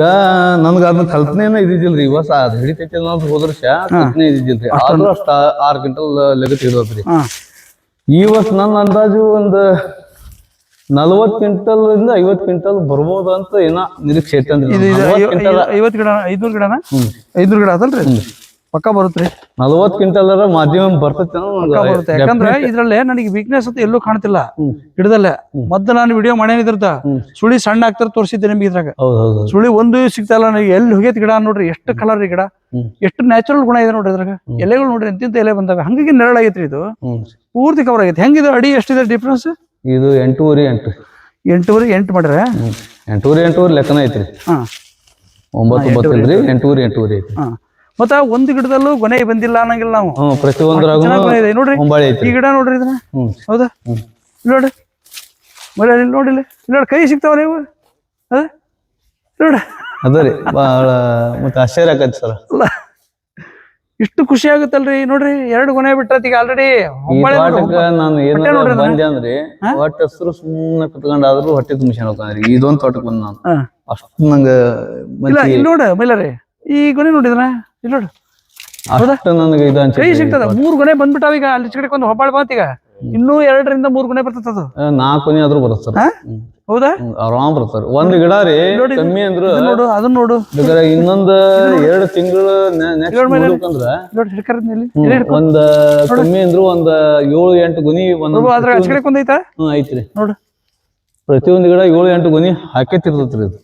ನನ್ಗ ಅದನ್ನ ಕಲ್ಪನೆನ ಇದ್ದಿದ್ದಿಲ್ರಿ. ಈ ವರ್ಷ ಅದ್ ಹಿಡಿತೈತಿ ಅನ್ನೋದು ಹೋದ್ರಶ ಕಲ್ಪನೆ ಇದ್ದಿದ್ದಿಲ್ರಿ. ಆದ್ರೂ ಅಷ್ಟ ಆರ್ ಕ್ವಿಂಟಲ್ ಲೆಗತ್ ಹಿಡಿದ್ರಿ ಹಾ. ಈ ವರ್ಷ ನನ್ನ ಅಂದಾಜು ಒಂದು ನಲ್ವತ್ ಕ್ವಿಂಟಲ್ ಇಂದ ಐವತ್ ಕ್ವಿಂಟಲ್ ಬರ್ಬೋದು ಅಂತ ಏನ ನಿರೀಕ್ಷೆ ಐತಂದ್ರಿ ಇದು ಕ್ವಿಂಟಲ್ ಐವತ್ತು ಗಿಡ ಐದ್ನೂರು ಗಿಡನ. ಐದ್ನೂರು ಗಿಡ ಅದಲ್ರಿ? ಪಕ್ಕ ಬರುತ್ತೆ ನಲ್ವತ್ ಕ್ವಿಂಟಲ್ ಮಾಧ್ಯಮ ಬರ್ತೈತೆ ಪಕ್ಕ ಬರುತ್ತೆ. ಯಾಕಂದ್ರೆ ಇದ್ರಲ್ಲೇ ನನಗೆ ವೀಕ್ನೆಸ್ ಅಂತ ಎಲ್ಲೂ ಕಾಣ್ತಿಲ್ಲ. ಗಿಡದಲ್ಲೇ. ಮೊದ್ಲು ನಾನು ವಿಡಿಯೋ ಮಾಡ್ಯಾನಿದ್ರತ ಸುಳಿ ಸಣ್ಣ ಆಗ್ತಾರ ತೋರಿಸಿದ್ದೆ ನಿಮ್ಗೆ ಇದ್ರಾಗ. ಸುಳಿ ಒಂದು ಸಿಗ್ತಾ ಇಲ್ಲ ನನಗೆ. ಎಲ್ಲಿ ಹೋಗೈತಿ ಗಿಡ ನೋಡ್ರಿ ಎಷ್ಟು ಕಲರ್ ಗಿಡ. ಎಷ್ಟು ನ್ಯಾಚುರಲ್ ಗುಣ ಇದೆ ನೋಡ್ರಿ ಇದ್ರಾಗ. ಎಲೆಗಳು ನೋಡ್ರಿ ಎಂತಿಂತ ಎಲೆ ಬಂದಾವೆ. ಹಂಗಾಗಿ ನೆರಳಾಗೈತ್ರಿ ಇದು. ಪೂರ್ತಿ ಕವರ್ ಆಗೈತೆ. ಹೆಂಗಿದು ಅಡಿ ಎಷ್ಟಿದೆ ಡಿಫ್ರೆನ್ಸ್ ಇದು ಎಂಟೂರಿ ಎಂಟು. ಎಂಟೂವರೆ ಎಂಟು ಮಾಡ್ರೆ ಎಂಟೂರಿ ಎಂಟೂವರೆ ಎಂಟೂವರೆ ಲೆಕ್ಕನ ಐತ್ರಿ. ಹಾ. ಒಂಬತ್ತು ಎಂಟೂರಿ ಎಂಟೂರಿ ಎಂಟೂವರೆ. ಐತಿ ಹಾ. ಮತ್ತ ಒಂದ್ ಗಿಡದಲ್ಲೂ ಗೊನೆ ಬಂದಿಲ್ಲ ಅನ್ನಂಗಿಲ್ಲ ನಾವು. ಪ್ರತಿಯೊಂದ್ರಾಗೂ ನೋಡ್ರಿ ಈ ಗಿಡ ನೋಡ್ರಿ ಇದನ್ನ. ಹೌದಾ? ನೋಡ್ರಿ ನೋಡಿಲ್ಲ. ಇಲ್ಲಿ ನೋಡಿ ಕೈ ಸಿಗ್ತಾವ ನೀವು? ಅದ ನೋಡ. ಅದರಿ ಬಾಳ ಮತ್ತೆ ಆಶ್ಚರ್ಯ ಆಗತ್ತೆ ಸರ್. ಅಲ್ಲ ಇಷ್ಟು ಖುಷಿ ಆಗುತ್ತಲ್ರಿ ನೋಡ್ರಿ ಎರಡು ಗೊನೆ ಬಿಟ್ಟತ್ ಈಗ ಆಲ್ರೆಡಿ ನಾನು ನೋಡ್ರಿ ಬಂದೆ ಅಂದ್ರೆ ಹೊಟ್ಟೆ ಹೆಸರು ಸುಮ್ಮನೆ ಕುತ್ಕೊಂಡಾದ್ರು ಹೊಟ್ಟೆ ತುಂಬಿಸ್ಕೊಂಡು ಹೋಗ್ತಾನ್ರಿ ಇದೊಂದ್ ತೋಟಕ್ಕೆ ಬಂದ್ ನಾನು. ಅಷ್ಟು ನಂಗೆ ನೋಡ ಮೈಲಾರಿ. ಈ ಗೊನೆ ನೋಡಿದ್ರ ಇಲ್ಲಿ ನೋಡು. ಅಷ್ಟು ನನಗೆ ಇದು ಕೈ ಅನ್ಸುತ್ತೆ ಸಿಗ್ತದ. ಮೂರ್ ಗೊನೆ ಬಂದ್ಬಿಟ್ಟಾವ ಈಗ ಅಲ್ಲಿ ಕಡೆ ಒಂದು ಹೊಬ್ಬಾಳ ಬಾತ್ ಈಗ. ಇನ್ನೂ ಎರಡರಿಂದ ಮೂರ್ ಗೊನೆ ಬರ್ತದ ಅದು. ನಾಲ್ಕು ಕೊನೆ ಆದ್ರೂ ಬರುತ್ತೆ ಸರ್. ಹಾ? ಹೌದಾ? ಆರಾಮ್ ಬರ್ತಾರ ಒಂದ್ ಗಿಡ ರೀ ನೋಡಿ ಇದು. ಕಮ್ಮಿ ಅಂದ್ರು ಇದನ್ನ ನೋಡು ಅದನ್ನ ನೋಡು. ಬೇಕಾದ್ರೆ ಇನ್ನೊಂದ್ ಎರಡ್ ತಿಂಗಳು ನೆಕ್ಸ್ಟ್ ನೋಡ್ಬೇಕಂದ್ರ ನೋಡಿ ಹಿಡ್ಕರ ಒಂದ್ ಕಮ್ಮಿ ಅಂದ್ರು ಒಂದ್ ಏಳು ಎಂಟು ಗುನಿ ಒಂದ್ ಅದ್ರ ಆಚೆ ಕಡೆ ಒಂದೈತಾ ಹ್ಮ್ ಐತ್ರಿ. ನೋಡು. ಪ್ರತಿಯೊಂದ್ ಗಿಡ ಏಳು ಎಂಟು ಗುನಿ ಹಾಕೇತಿರ್ತೈತ್ರಿ ಇದು.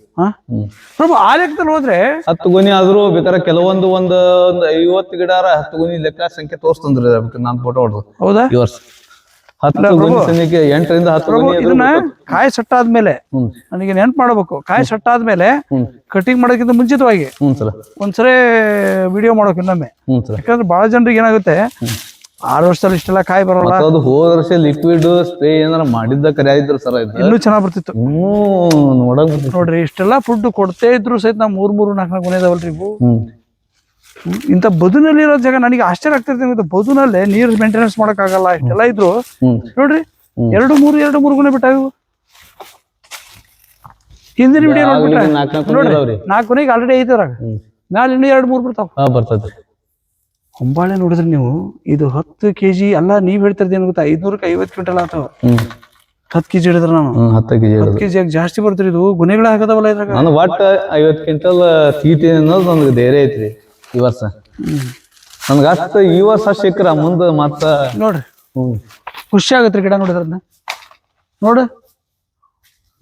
ಪ್ರಭು ಆ ಲೆಕ್ಕದಲ್ಲಿ ಹೋದ್ರೆ ಹತ್ತು ಗುಣಿ ಆದ್ರೂ ಬೇಕಾದ್ರೆ ಕೆಲವೊಂದು ಒಂದು ಒಂದು ಐವತ್ತು ಗಿಡ ಹತ್ತು ಗುಣಿ ಲೆಕ್ಕ ಸಂಖ್ಯೆ ತೋರಿಸ್ತಂದ್ರಿ ಅದಕ್ಕೆ ನಾನ್ ಫೋಟೋ ಹೊಡೆದು. ಹೌದಾ? ಈ ವರ್ಷ ಹತ್ತು ಸಂಖ್ಯೆ ಎಂಟರಿಂದ ಹತ್ತು ಗುಣಿ ಆದ್ರೂ ಇದನ್ನ ಕಾಯಿ ಸಟ್ಟಾದ್ಮೇಲೆ ಆದ್ಮೇಲೆ ನನಗೆ ನೆನ್ಪು ಮಾಡ್ಬೇಕು. ಕಾಯಿ ಸಟ್ಟಾದ್ಮೇಲೆ ಆದ್ಮೇಲೆ ಕಟಿಂಗ್ ಮಾಡೋಕ್ಕಿಂತ ಮುಂಚಿತವಾಗಿ ಸರ್. ಒಂದ್ಸರಿ ವಿಡಿಯೋ ಮಾಡೋಕೆ ಇನ್ನೊಮ್ಮೆ ಸರ್. ಯಾಕಂದ್ರೆ ಬಹಳ ಜನರಿಗೆ ಏನಾಗುತ್ತೆ ಆರು ವರ್ಷದಲ್ಲಿ ಇಷ್ಟೆಲ್ಲ ಕಾಯಿ ಬರಲ್ಲ. ಅದು ಹೋದ ವರ್ಷ ಲಿಕ್ವಿಡ್ ಸ್ಪ್ರೇ ಏನಾರ ಮಾಡಿದ್ದ ಕರೆ ಇದ್ರ ಸರ್ ಇನ್ನು ಚೆನ್ನಾಗ್ ಬರ್ತಿತ್ತು. ಇನ್ನೂ ನೋಡಕ್ ನೋಡ್ರಿ ಇಷ್ಟೆಲ್ಲ ಫುಡ್ ಕೊಡ್ತೇ ಇದ್ರು ಸಹಿತ ನಾವು ಮೂರ್ ಮೂರು ನಾಲ್ಕು ನಾಲ್ಕು ಕೊನೆದವಲ್ರಿ ಇವು. ಇಂಥ ಬದುನಲ್ಲಿ ಇರೋ ಜಾಗ ನನಗೆ ಆಶ್ಚರ್ಯ ಆಗ್ತಿರ್ತೇನೆ. ಬದುನಲ್ಲೇ ನೀರು ಮೇಂಟೆನೆನ್ಸ್ ಆಗಲ್ಲ ಇಷ್ಟೆಲ್ಲ ಇದ್ರು. ನೋಡ್ರಿ ಎರಡು ಮೂರು ಎರಡು ಮೂರು ಗುಣ ಬಿಟ್ಟಾವು. ಹಿಂದಿನ ವಿಡಿಯೋ ನೋಡ್ಬಿಟ್ರೆ ನಾಲ್ಕು ನೋಡ್ರಿ ಕೊನೆಗೆ ಆಲ್ರೆಡಿ ಐತಾರ ಮ್ಯಾಲೆ ಇನ್ನೂ ಎರಡು ಮೂರು ಬರ್ತಾವ. ಬರ್ತದೆ ಹೊಂಬಾಳೆ ನೋಡಿದ್ರೆ ನೀವು ಇದು ಹತ್ತು ಕೆಜಿ ಅಲ್ಲ ನೀವ್ ಹೇಳ್ತಿರ್ದು ಏನು ಗೊತ್ತಾ? ಐದ್ನೂರಕ್ಕೆ ಐವತ್ತು ಕ್ವಿಂಟಲ್ ಆತಾವ ಹ್ಮ್. ಹತ್ತು ಕೆಜಿ ಹಿಡಿದ್ರೆ ನಾನು. ಹತ್ತು ಕೆಜಿ ಹತ್ತು ಕೆಜಿ ಜಾಸ್ತಿ ಬರ್ತೀರಿ ಇದು? ಗುನೆಗಳ ಆಗದವಲ್ಲ ಇದ್ರಾಗ. ನಾನು ಒಟ್ಟು ಐವತ್ತು ಕ್ವಿಂಟಲ್ ತೀಟಿ ಅನ್ನೋದು ನನಗೆ ಧೈರ್ಯ ಐತ್ರಿ ಈ ವರ್ಷ. ನನ್ಗೆ ಅಷ್ಟು ಈ ವರ್ಷ ಸಿಕ್ಕ್ರ ಮುಂದೆ ಮತ್ತ ನೋಡ್ರಿ. ಖುಷಿ ಆಗತ್ರಿ ಗಿಡ ನೋಡಿದ್ರನ್ನ ನೋಡು.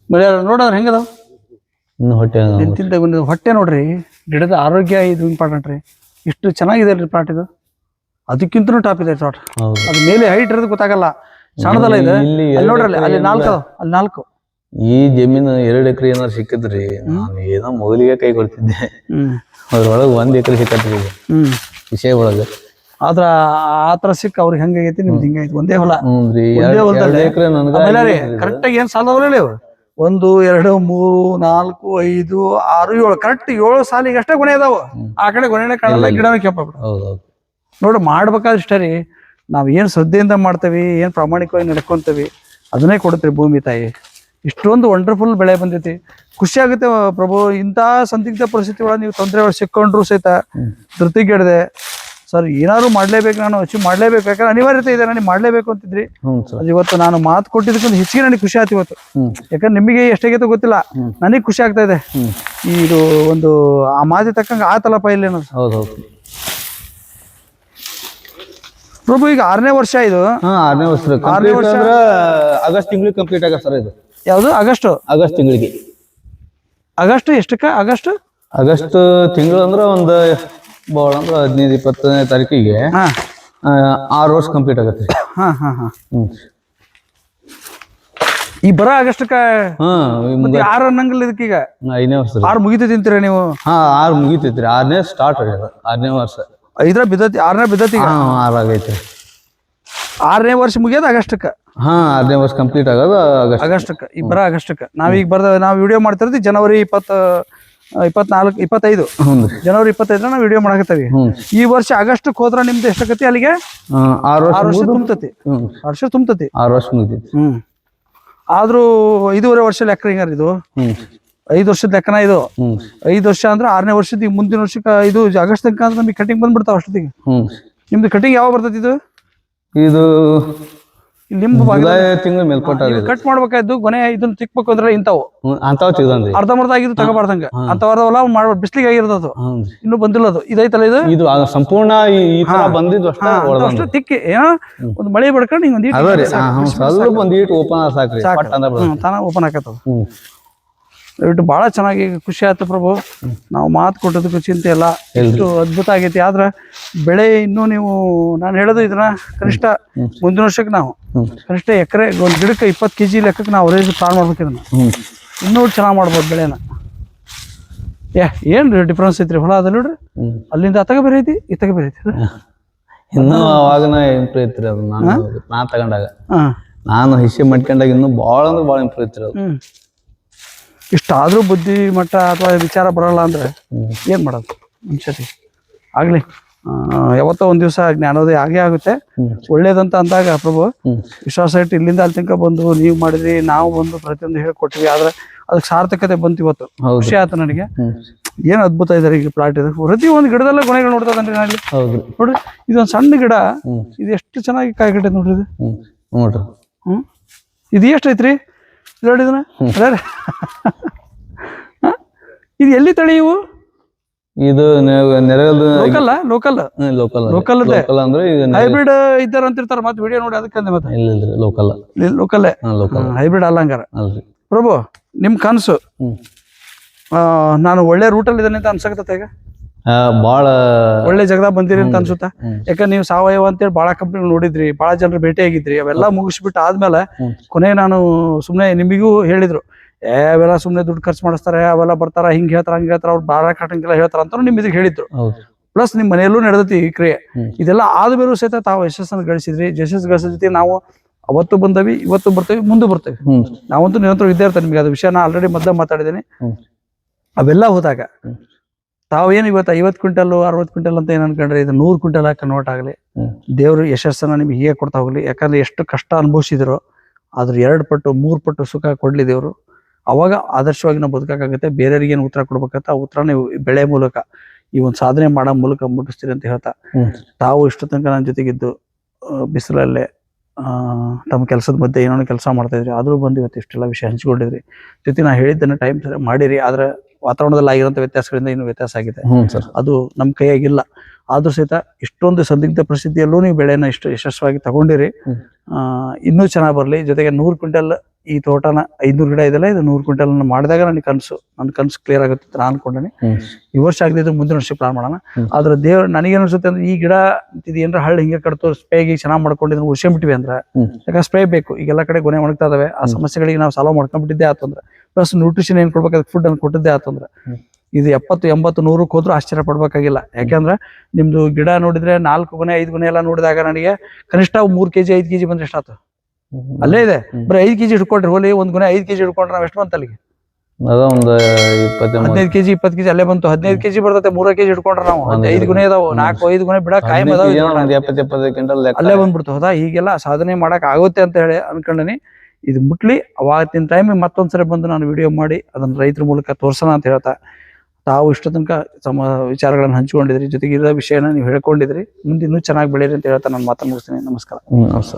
ಬರೀ ನೋಡೋದ್ರ ಹೆಂಗದಾವ? ಹೊಟ್ಟೆ. ಹೊಟ್ಟೆ ನೋಡ್ರಿ. ಗಿಡದ ಆರೋಗ್ಯ ಇದು ಇಂಪಾರ್ಟೆಂಟ್ ರೀ. ಇಷ್ಟು ಚೆನ್ನಾಗಿದೆ ಅಲ್ರಿ ಪ್ಲಾಟ್ ಇದು. ಅದಕ್ಕಿಂತನೂ ಟಾಪ್ ಇದೆ ತೋಟ ಹೌದು. ಅದು ಮೇಲೆ ಹೈಟ್ ಇರೋದು ಗೊತ್ತಾಗಲ್ಲ. ಸಣ್ಣದಲ್ಲ ಇದೆ. ಇಲ್ಲಿ ಅಲ್ಲಿ ನೋಡ್ರಿ ಅಲ್ಲಿ ನಾಲ್ಕು ಅಲ್ಲಿ ನಾಲ್ಕು. ಈ ಜಮೀನು ಎರಡು ಎಕರೆ ಏನಾರ ಸಿಕ್ಕಿದ್ರಿ ನಾನು ಏನೋ ಮೊದಲಿಗೆ ಕೈ ಕೊಡ್ತಿದ್ದೆ. ಅದ್ರೊಳಗೆ ಒಂದ್ ಎಕರೆ ಸಿಕ್ಕತ್ರಿ ವಿಷಯ ಒಳಗ. ಆದ್ರ ಆ ತರ ಸಿಕ್ಕ ಅವ್ರಿಗೆ ಹೆಂಗೈತಿ ನಿಮ್ದು ಹಿಂಗೈತಿ ಒಂದೇ ಹೊಲ. ರೀ. ಒಂದೇ ಹೊಲದಲ್ಲಿ. ಎಕರೆ ಏನು ಆಮೇಲೆ ರೀ ಕರೆಕ್ಟ್ ಆಗಿ ಏನ್ ಸಾಲ ಅವ್ರು ಒಂದು ಎರಡು ಮೂರು ನಾಲ್ಕು ಐದು ಆರು ಏಳು ಕರೆಕ್ಟ್ ಏಳು ಸಾಲಿಗೆ ಅಷ್ಟೇ ಕೊನೆ ಇದಾವ. ಆ ಕಡೆ ಕೊನೆನೇ ಕಾಣಲ್ಲ ಗಿಡನೇ ಕೆಂಪ ನೋಡಿ ಮಾಡ್ಬೇಕಾದ್ರೆ ಇಷ್ಟ ರೀ. ನಾವು ಏನು ಶ್ರದ್ಧೆಯಿಂದ ಮಾಡ್ತೇವಿ ಏನು ಪ್ರಾಮಾಣಿಕವಾಗಿ ನಡ್ಕೊಂತೀವಿ ಅದನ್ನೇ ಕೊಡುತ್ತೆ ಭೂಮಿ ತಾಯಿ. ಇಷ್ಟೊಂದು ವಂಡರ್ಫುಲ್ ಬೆಳೆ ಬಂದೈತಿ. ಖುಷಿ ಆಗುತ್ತೆ ಪ್ರಭು. ಇಂಥ ಸಂದಿಗ್ಧ ಪರಿಸ್ಥಿತಿ ಒಳಗೆ ನೀವು ತೊಂದರೆ ಒಳಗೆ ಸಿಕ್ಕೊಂಡ್ರು ಸಹಿತ ಧೃತಿಗೆಡದೆ. ಸರ್ ಏನಾದ್ರು ಮಾಡ್ಲೇಬೇಕು ನಾನು ಅಚೀವ್ ಮಾಡ್ಲೇಬೇಕು. ಯಾಕಂದ್ರೆ ಅನಿವಾರ್ಯತೆ ಇದೆ ನನಗೆ ಮಾಡ್ಲೇಬೇಕು ಅಂತಿದ್ರಿ. ಅದು ಇವತ್ತು ನಾನು ಮಾತು ಕೊಟ್ಟಿದ್ದಕ್ಕಿಂತ ಹೆಚ್ಚಿಗೆ ನನಗೆ ಖುಷಿ ಆಯ್ತು ಇವತ್ತು. ಯಾಕಂದ್ರೆ ನಿಮಗೆ ಎಷ್ಟಾಗೈತೆ ಗೊತ್ತಿಲ್ಲ. ನನಗೆ ಖುಷಿ ಆಗ್ತಾ ಇದೆ. ಇದು ಒಂದು ಆ ಮಾತಿ ತಕ್ಕಂಗೆ ಆತಲ್ಲಪ್ಪ ಇಲ್ಲಿ ಹೌದು ಪ್ರಭು ಈಗ ಆರನೇ ವರ್ಷ ಇದು. ಆರನೇ ವರ್ಷ. ಕಂಪ್ಲೀಟ್ ಅಂದ್ರ ಆಗಸ್ಟ್ ತಿಂಗಳಿಗೆ ಕಂಪ್ಲೀಟ್ ಆಗ ಸರ್ ಇದು. ಯಾವುದು? ಆಗಸ್ಟ್? ಆಗಸ್ಟ್ ತಿಂಗಳಿಗೆ. ಆಗಸ್ಟ್ ಎಷ್ಟಕ್ಕ? ಆಗಸ್ಟ್? ಆಗಸ್ಟ್ ತಿಂಗಳು ಅಂದ್ರೆ ಒಂದ್ ಭಾಳ ಅಂದ್ರೆ ಹದಿನೈದು ಇಪ್ಪತ್ತನೇ ತಾರೀಕಿಗೆ ಹಾ. ಆರು ವರ್ಷ ಕಂಪ್ಲೀಟ್ ಆಗತ್ತೆ ಹಾ ಹಾ ಹಾ. ಹ್ಮ್. ಈ ಬರ ಆಗಸ್ಟಕ್ಕ ಹಾ ಆರು ಅನ್ನಂಗಿಲ್ಲ ಇದಕ್ಕೀಗ? ಐದನೇ ವರ್ಷ ರೀ. ಆರು ಮುಗಿತೈತಿ ನೀವು? ಹಾ ಆರು ಮುಗಿತೈತ್ರಿ ಆರನೇ ಸ್ಟಾರ್ಟ್ ಆಗ್ಯದ. ಆರನೇ ವರ್ಷ. ಐದರ ಬಿದ್ದತಿ ಆರನೇ ಬಿದ್ದತಿ ಹಾ ಆರು ಆಗೈತ್ರಿ ಆರನೇ ವರ್ಷ ಮುಗಿಯೋದು ಆಗಸ್ಟಕ್ಕ ಹಾ ಆರನೇ ವರ್ಷ ಕಂಪ್ಲೀಟ್ ಆಗೋದು ಆಗಸ್ಟ್ ಆಗಸ್ಟಕ್ಕ ಈ ಬರ ಆಗಸ್ಟಕ್ಕ ನಾವೀಗ ಬರ್ದ ನಾವು ವಿಡಿಯೋ ಮಾಡ್ತಿರೋದು ಜನವರಿ ಇಪ್ಪತ್ತ ಇಪ್ಪತ್ನಾಲ್ಕು ಇಪ್ಪತ್ತೈದು. ಜನವರಿ ಇಪ್ಪತ್ತೈದ್ರ ನಾವು ವಿಡಿಯೋ ಮಾಡಕತ್ತೀವಿ. ಈ ವರ್ಷ ಆಗಸ್ಟ್ ಹೋದ್ರ ನಿಮ್ದು ಎಷ್ಟಕತಿ ಅಲ್ಲಿಗೆ? ಆರು ವರ್ಷ ತುಂಬತತಿ. ವರ್ಷ ತುಂಬತತಿ. ಆರು ವರ್ಷ ಮುಗಿತೈತಿ ಹ್ಮ್ ಆದ್ರೂ ಐದೂವರೆ ವರ್ಷ ಲೆಕ್ಕ ಹಿಂಗಾರ ಇದು. ಐದ್ ವರ್ಷದ ಲೆಕ್ಕನ ಇದು. ಐದ್ ವರ್ಷ ಅಂದ್ರೆ ಆರನೇ ವರ್ಷದ ಈಗ ಮುಂದಿನ ವರ್ಷಕ್ಕೆ ಇದು ಆಗಸ್ಟ್ ತನಕ ಅಂದ್ರೆ ನಮಗೆ ಕಟಿಂಗ್ ಬಂದ್ಬಿಡ್ತಾವ ಅಷ್ಟೊತ್ತಿಗೆ. ನಿಮ್ದು ಕಟಿಂಗ್ ಯಾವಾಗ ಬರ್ತೈತಿ ಇದು? ಇದು ಕಟ್ ಮಾಡ್ಬೇಕಾಯ್ತು ಕೊನೆ ಇದನ್ನ ತಿಕ್ಬೇಕು ಅಂದ್ರೆ ಇಂಥವು. ಅಂತಾವ್ ಮರ್ಧ ಅರ್ಧಂಬರ್ಧ ಆಗಿದ್ದು ತಗೋಬಾರ್ದಂಗ. ಮಾಡ್ಬಾರ್ದು. ಬಿಸ್ಲಿಗೆ ಆಗಿರೋದು ಇನ್ನು ಇನ್ನೂ ಬಂದಿಲ್ಲ ಅದು. ಇದೈತಲ್ಲ ಇದು? ಇದು ಸಂಪೂರ್ಣ ಈ ತರ ಬಂದಿದ್ದು ಅಷ್ಟೇ ತಿಕ್ಕಿ ಒಂದು ಮಳೆ ಬಡ್ಕೊಂಡು ಹಿಂಗ್ ಒಂದ್ ಅದ ರೀ. ಸ್ವಲ್ಪ ಒಂದ್ ಈಟ್ ಓಪನ್ ಸಾಕ್ರಿ. ತಾನ ಓಪನ್ ಆಕತ್ತದ ದಯವಿಟ್ಟು ಬಹಳ ಚೆನ್ನಾಗಿ ಖುಷಿ ಆಯ್ತು ಪ್ರಭು. ನಾವು ಮಾತು ಕೊಟ್ಟದಕ್ಕೂ ಚಿಂತೆ ಇಲ್ಲ. ಎಷ್ಟು ಅದ್ಭುತ ಆಗೈತಿ. ಆದ್ರೆ ಬೆಳೆ ಇನ್ನೂ ನೀವು ನಾನು ಹೇಳೋದು ಇದನ್ನ ಕನಿಷ್ಠ ಮುಂದಿನ ವರ್ಷಕ್ಕೆ ನಾವು. ಕನಿಷ್ಠ ಎಕರೆ ಒಂದು ಗಿಡಕ್ಕೆ ಇಪ್ಪತ್ತು ಕೆ ಜಿ ಲೆಕ್ಕಕ್ಕೆ ನಾವು ಅವರೇಜ್ ಪ್ಲಾನ್ ಮಾಡ್ಬೇಕು ಇದನ್ನು. ಇನ್ನೂ ಚೆನ್ನಾಗಿ ಮಾಡ್ಬೋದು ಬೆಳೆನ. ಏ ಏನು ಡಿಫ್ರೆನ್ಸ್ ಐತ್ರಿ? ಹೊಲ ಅದ ನೋಡ್ರಿ? ಅಲ್ಲಿಂದ ಅತ್ತಗ ಬೇರೆ ಐತಿ ಇತ್ತಗ ಬೇರೆ ಐತಿ ಇನ್ನೂ ಅವಾಗನ ಇಂಪ್ರೂವ್ ಐತ್ರಿ ಅದು? ನಾನು ನಾ ತಗೊಂಡಾಗ. ನಾನು ಹಿಸಿ ಮಾಡ್ಕೊಂಡಾಗ ಇನ್ನೂ ಭಾಳ ಅಂದ್ರೆ ಭಾಳ ಇಂಪ್ರೂವ್ ಐತ್ರಿ ಅದು. ಇಷ್ಟಾದರೂ ಬುದ್ಧಿ ಮಟ್ಟ ಅಥವಾ ವಿಚಾರ ಬರಲ್ಲ ಅಂದ್ರೆ ಏನು ಮಾಡೋದು? ಮನುಷ್ಯತಿ ಆಗ್ಲಿ. ಯಾವತ್ತೋ ಒಂದ್ ದಿವಸ ಜ್ಞಾನೋದಯ ಆಗೇ ಆಗುತ್ತೆ. ಒಳ್ಳೇದಂತ ಅಂದಾಗ ಪ್ರಭು. ವಿಶ್ವಾಸ ಇಟ್ಟು ಇಲ್ಲಿಂದ ಅಲ್ಲಿ ತನಕ ಬಂದು ನೀವು ಮಾಡಿದ್ರಿ ನಾವು ಬಂದು ಪ್ರತಿಯೊಂದು ಹೇಳ್ಕೊಟ್ವಿ ಆದ್ರೆ ಅದಕ್ಕೆ ಸಾರ್ಥಕತೆ ಬಂತು ಇವತ್ತು. ಖುಷಿ ಆಯ್ತು ನನಗೆ. ಏನ್ ಅದ್ಭುತ ಇದಾರೆ ಈಗ ಪ್ಲಾಟ್ ಇದೆ. ಪ್ರತಿ ಒಂದು ಗಿಡದಲ್ಲೇ ಗುಣಗಳು ನೋಡ್ತದನ್ರಿ ನಾನು ಇಲ್ಲಿ ಹೌದ್ರಿ ನೋಡ್ರಿ ಇದೊಂದು ಸಣ್ಣ ಗಿಡ ಇದು ಎಷ್ಟು ಚೆನ್ನಾಗಿ ಕಾಯಿ ನೋಡ್ರಿ ಇದು. ಹ್ಮ್. ನೋಡ್ರಿ. ಹ್ಮ್. ಇದು ಎಷ್ಟು ಐತ್ರಿ? ನೋಡಿ ಇದನ್ನ? ಅದೇ ಇದು ಎಲ್ಲಿ ತಳಿ ಇವು? ಇದು Neragal local local local local ಅಂದ್ರೆ ಈಗ ಹೈಬ್ರಿಡ್ ಇದ್ದಾರ ಅಂತಿರ್ತಾರ ಮತ್ತೆ ವಿಡಿಯೋ ನೋಡಿ ಅದಕ್ಕೆ ಮತ್ತೆ. ಇಲ್ಲ ಇಲ್ರಿ ಲೋಕಲ್ ಲೋಕಲ್ಲೇ ಲೋಕಲ್ ಹೈಬ್ರಿಡ್ ಅಲ್ಲಂಗಾರ ಅಲ್ರಿ. ಪ್ರಭು ನಿಮ್ ಕನಸು? ನಾನು ಒಳ್ಳೆ ರೂಟಲ್ಲಿ ಇದ್ದಾನೆ ಅಂತ ಅನ್ಸಕತ್ತ ಈಗ? ಭಾಳ ಒಳ್ಳೆ ಜಗದಾಗ ಬಂದಿರಿ ಅಂತ ಅನ್ಸುತ್ತಾ. ಯಾಕಂದ್ರೆ ನೀವು ಸಾವಯವ ಅಂತೇಳಿ ಭಾಳ ಕಂಪ್ನಿ ನೋಡಿದ್ರಿ ಭಾಳ ಜನರು ಭೇಟಿ ಆಗಿದ್ರಿ ಅವೆಲ್ಲ ಮುಗಿಸ್ಬಿಟ್ಟು ಆದ್ಮೇಲೆ. ಕೊನೆ ನಾನು ಸುಮ್ಮನೆ ನಿಮಗೂ ಹೇಳಿದ್ರು. ಏ ಅವೆಲ್ಲ ಸುಮ್ಮನೆ ದುಡ್ಡು ಖರ್ಚು ಮಾಡಿಸ್ತಾರೆ ಅವೆಲ್ಲ ಬರ್ತಾರ ಹಿಂಗ್ ಹೇಳ್ತಾರ ಹಂಗ ಹೇಳ್ತಾರ ಅವ್ರು ಬಾಳ ಕಟ್ಟಂಗಿಲ್ಲ ಹೇಳ್ತಾರ ಅಂತ ನಿಮ್ ಇದಕ್ಕೆ ಹೇಳಿದ್ರು. ಪ್ಲಸ್ ನಿಮ್ ಮನೆಯಲ್ಲೂ ನಡೆದತಿ ಈ ಕ್ರಿಯೆ. ಇದೆಲ್ಲ ಆದ್ಮೇಲೂ ಸಹಿತ ತಾವು ಯಶಸ್ಸನ್ನು ಗಳಿಸಿದ್ರಿ. ಯಶಸ್ಸು ಗಳಿಸಿದ ಜೊತೆ ನಾವು ಅವತ್ತು ಬಂದವಿ ಇವತ್ತು ಬರ್ತೇವೆ ಮುಂದೆ ಬರ್ತೇವೆ. ನಾವಂತೂ ನಿರಂತರ ವಿದ್ಯಾರ್ಥಿ ನಿಮಗೆ. ಅದು ವಿಷಯ ನಾ ಆಲ್ರೆಡಿ ಮದ್ದ ಮಾತಾಡಿದ್ದೀನಿ. ಅವೆಲ್ಲ ಹೋದಾಗ. ತಾವೇನು ಇವತ್ತು ಐವತ್ತು ಕ್ವಿಂಟಲ್ ಅರವತ್ತು ಕ್ವಿಂಟಲ್ ಅಂತ ಏನು ಅನ್ಕೊಂಡ್ರೆ? ಇದು ನೂರು ಕ್ವಿಂಟಲ್ ಕನ್ವರ್ಟ್ ಆಗಲಿ. ದೇವರು ಯಶಸ್ಸನ್ನ ನಿಮ್ಗೆ ಹೀಗೆ ಕೊಡ್ತಾ ಹೋಗ್ಲಿ. ಯಾಕಂದ್ರೆ ಎಷ್ಟು ಕಷ್ಟ ಅನುಭವಿಸಿದ್ರು ಅದ್ರ ಎರಡು ಪಟ್ಟು ಮೂರು ಪಟ್ಟು ಸುಖ ಕೊಡ್ಲಿ ದೇವರು. ಅವಾಗ ಆದರ್ಶವಾಗಿ ನಾವು ಬದುಕಾಗುತ್ತೆ ಬೇರೆಯವ್ರಿಗೆ ಏನು ಉತ್ತರ ಕೊಡ್ಬೇಕಂತ ಆ ಉತ್ತರ ನೀವು ಬೆಳೆ ಮೂಲಕ ಈ ಒಂದು ಸಾಧನೆ ಮಾಡೋ ಮೂಲಕ ಮುಟ್ಟಿಸ್ತೀರಿ ಅಂತ ಹೇಳ್ತಾ. ತಾವು ಇಷ್ಟು ತನಕ ನನ್ನ ಜೊತೆಗಿದ್ದು ಬಿಸಿಲಲ್ಲೇ ತಮ್ಮ ಕೆಲಸದ ಮಧ್ಯೆ ಏನೋ ಕೆಲಸ ಮಾಡ್ತಾ ಇದ್ರಿ. ಆದ್ರೂ ಬಂದು ಇವತ್ತು ಇಷ್ಟೆಲ್ಲ ವಿಷಯ ಹಂಚಿಕೊಂಡಿದ್ರಿ. ಜೊತೆ ನಾ ಹೇಳಿದ್ದನ್ನ ಟೈಮ್ ಸರಿ ಮಾಡಿರಿ. ಆದ್ರೆ ವಾತಾವರಣದಲ್ಲಿ ಆಗಿರೋಂಥ ವ್ಯತ್ಯಾಸಗಳಿಂದ ಇನ್ನೂ ವ್ಯತ್ಯಾಸ ಆಗಿದೆ. ಸರ್. ಅದು ನಮ್ಮ ಕೈಯಾಗಿಲ್ಲ. ಆದ್ರೂ ಸಹಿತ ಇಷ್ಟೊಂದು ಸಂದಿಗ್ಧ ಪರಿಸ್ಥಿತಿಯಲ್ಲೂ ನೀವು ಬೆಳೆನ ಇಷ್ಟು ಯಶಸ್ವಾಗಿ ತಗೊಂಡಿರಿ. ಇನ್ನೂ ಚೆನ್ನಾಗಿ ಬರಲಿ. ಜೊತೆಗೆ ನೂರು ಕ್ವಿಂಟಲ್ ಈ ತೋಟನ ಐದ್ನೂರು ಗಿಡ ಇದೆಲ್ಲ ಇದು ನೂರು ಕ್ವಿಂಟಲ್ ಮಾಡಿದಾಗ ನನಗೆ ಕನಸು. ನನ್ನ ಕನಸು ಕ್ಲಿಯರ್ ಆಗುತ್ತೆ ಅಂತ ನಾನು ಅನ್ಕೊಂಡೇನೆ. ಈ ವರ್ಷ ಆಗದಿದ್ರೆ ಮುಂದಿನ ವರ್ಷ ಪ್ಲಾನ್ ಮಾಡೋಣ. ಆದ್ರೆ ದೇವ್ರ ನನಗೇನು ಅನ್ಸುತ್ತೆ ಅಂದ್ರೆ ಈ ಗಿಡ ಇದು ಏನಾರ ಹಳ್ಳಿ ಹಿಂಗೆ ಕಡ್ತು ಸ್ಪ್ರೇಗೆ ಚೆನ್ನಾಗಿ ಮಾಡ್ಕೊಂಡಿದ್ರೆ ಉಳ್ಸ್ಕೊಂಡ್ಬಿಟ್ಟಿವಿ ಅಂದ್ರೆ. ಯಾಕಂದ್ರೆ ಸ್ಪ್ರೇ ಬೇಕು. ಈಗೆಲ್ಲ ಕಡೆ ಗೊನೆ ಒಣಗ್ತಾ ಇದಾವೆ. ಆ ಸಮಸ್ಯೆಗಳಿಗೆ ನಾವು ಸಾಲ್ವ್ ಮಾಡ್ಕೊಂಡ್ಬಿಟ್ಟಿದ್ದೆ ಆತಂದ್ರೆ ಪ್ಲಸ್ ನ್ಯೂಟ್ರಿಷನ್ ಏನ್ ಕೊಡ್ಬೇಕು? ಫುಡ್ ಅನ್ನು ಕೊಟ್ಟಿದ್ದೆ ಆತಂದ್ರೆ. ಇದು ಎಪ್ಪತ್ತು ಎಂಬತ್ತು ನೂರಕ್ಕೆ ಹೋದ್ರೂ ಆಶ್ಚರ್ಯ ಪಡ್ಬೇಕಾಗಿಲ್ಲ. ಯಾಕಂದ್ರೆ ನಿಮ್ದು ಗಿಡ ನೋಡಿದ್ರೆ ನಾಲ್ಕು ಗೊನೆ ಐದು ಗೊನೆ ಎಲ್ಲ ನೋಡಿದಾಗ ನನಗೆ ಕನಿಷ್ಠ ಮೂರ್ ಕೆಜಿ ಐದು ಕೆಜಿ ಬಂದ್ರೆ ಎಷ್ಟಾಯ್ತು. ಅಲ್ಲೇ ಇದೆ. ಬರೀ ಐದು ಕೆಜಿ ಹಿಡ್ಕೊಂಡ್ರಿ ಹೋಲಿ ಒಂದ್ ಗುಣ ಐದು ಕೆಜಿ ಹಿಡ್ಕೊಂಡ್ರೆ ನಾವ್ ಎಷ್ಟು ಬಂತ ಅಲ್ಲಿಗೆ ಅದ ಒಂದು ಇಪ್ಪತ್ತ ಹದಿನೈದು ಕೆಜಿ ಇಪ್ಪತ್ತು ಕೆಜಿ ಅಲ್ಲೇ ಬಂತು. ಹದಿನೈದು ಕೆಜಿ ಬರ್ತೈತೆ ಮೂರ ಕೆಜಿ ಹಿಡ್ಕೊಂಡ್ರೆ ನಾವು. ಒಂದ್ ಐದು ಗುಣ ಇದಾವ ನಾಲ್ಕು ಐದು ಗುಣ ಬಿಡ ಕಾಯಂ ಅದಾವ ಒಂದು ಎಪ್ಪತ್ತು ಎಪ್ಪತ್ತೈದು ಕ್ವಿಂಟಲ್ ಅಲ್ಲೇ ಬಂದ್ಬಿಡ್ತು. ಹೌದಾ? ಹೀಗೆಲ್ಲ ಸಾಧನೆ ಮಾಡಕ್ ಆಗುತ್ತೆ ಅಂತ ಹೇಳಿ ಅನ್ಕೊಂಡನಿ. ಇದು ಮುಟ್ಲಿ. ಅವತ್ತಿನ ಟೈಮ್ ಮತ್ತೊಂದ್ಸರಿ ಬಂದು ನಾನು ವಿಡಿಯೋ ಮಾಡಿ ಅದನ್ನ ರೈತರ ಮೂಲಕ ತೋರ್ಸೋಣ ಅಂತ ಹೇಳ್ತಾ ತಾವು ಇಷ್ಟು ತನಕ ತಮ್ಮ ವಿಚಾರಗಳನ್ನ ಹಂಚಿಕೊಂಡಿದ್ರಿ ಜೊತೆಗೆ ಇರೋ ವಿಷಯನ ನೀವು ಹೇಳ್ಕೊಂಡಿದ್ರಿ ಮುಂದೆ ಇನ್ನೂ ಚೆನ್ನಾಗಿ ಬೆಳೀರಿ ಅಂತ ಹೇಳ್ತಾ ನಾನು ಮಾತನ್ನು ಮುಗಿಸ್ತೀನಿ. ನಮಸ್ಕಾರ. ನಮಸ್ಕಾರ.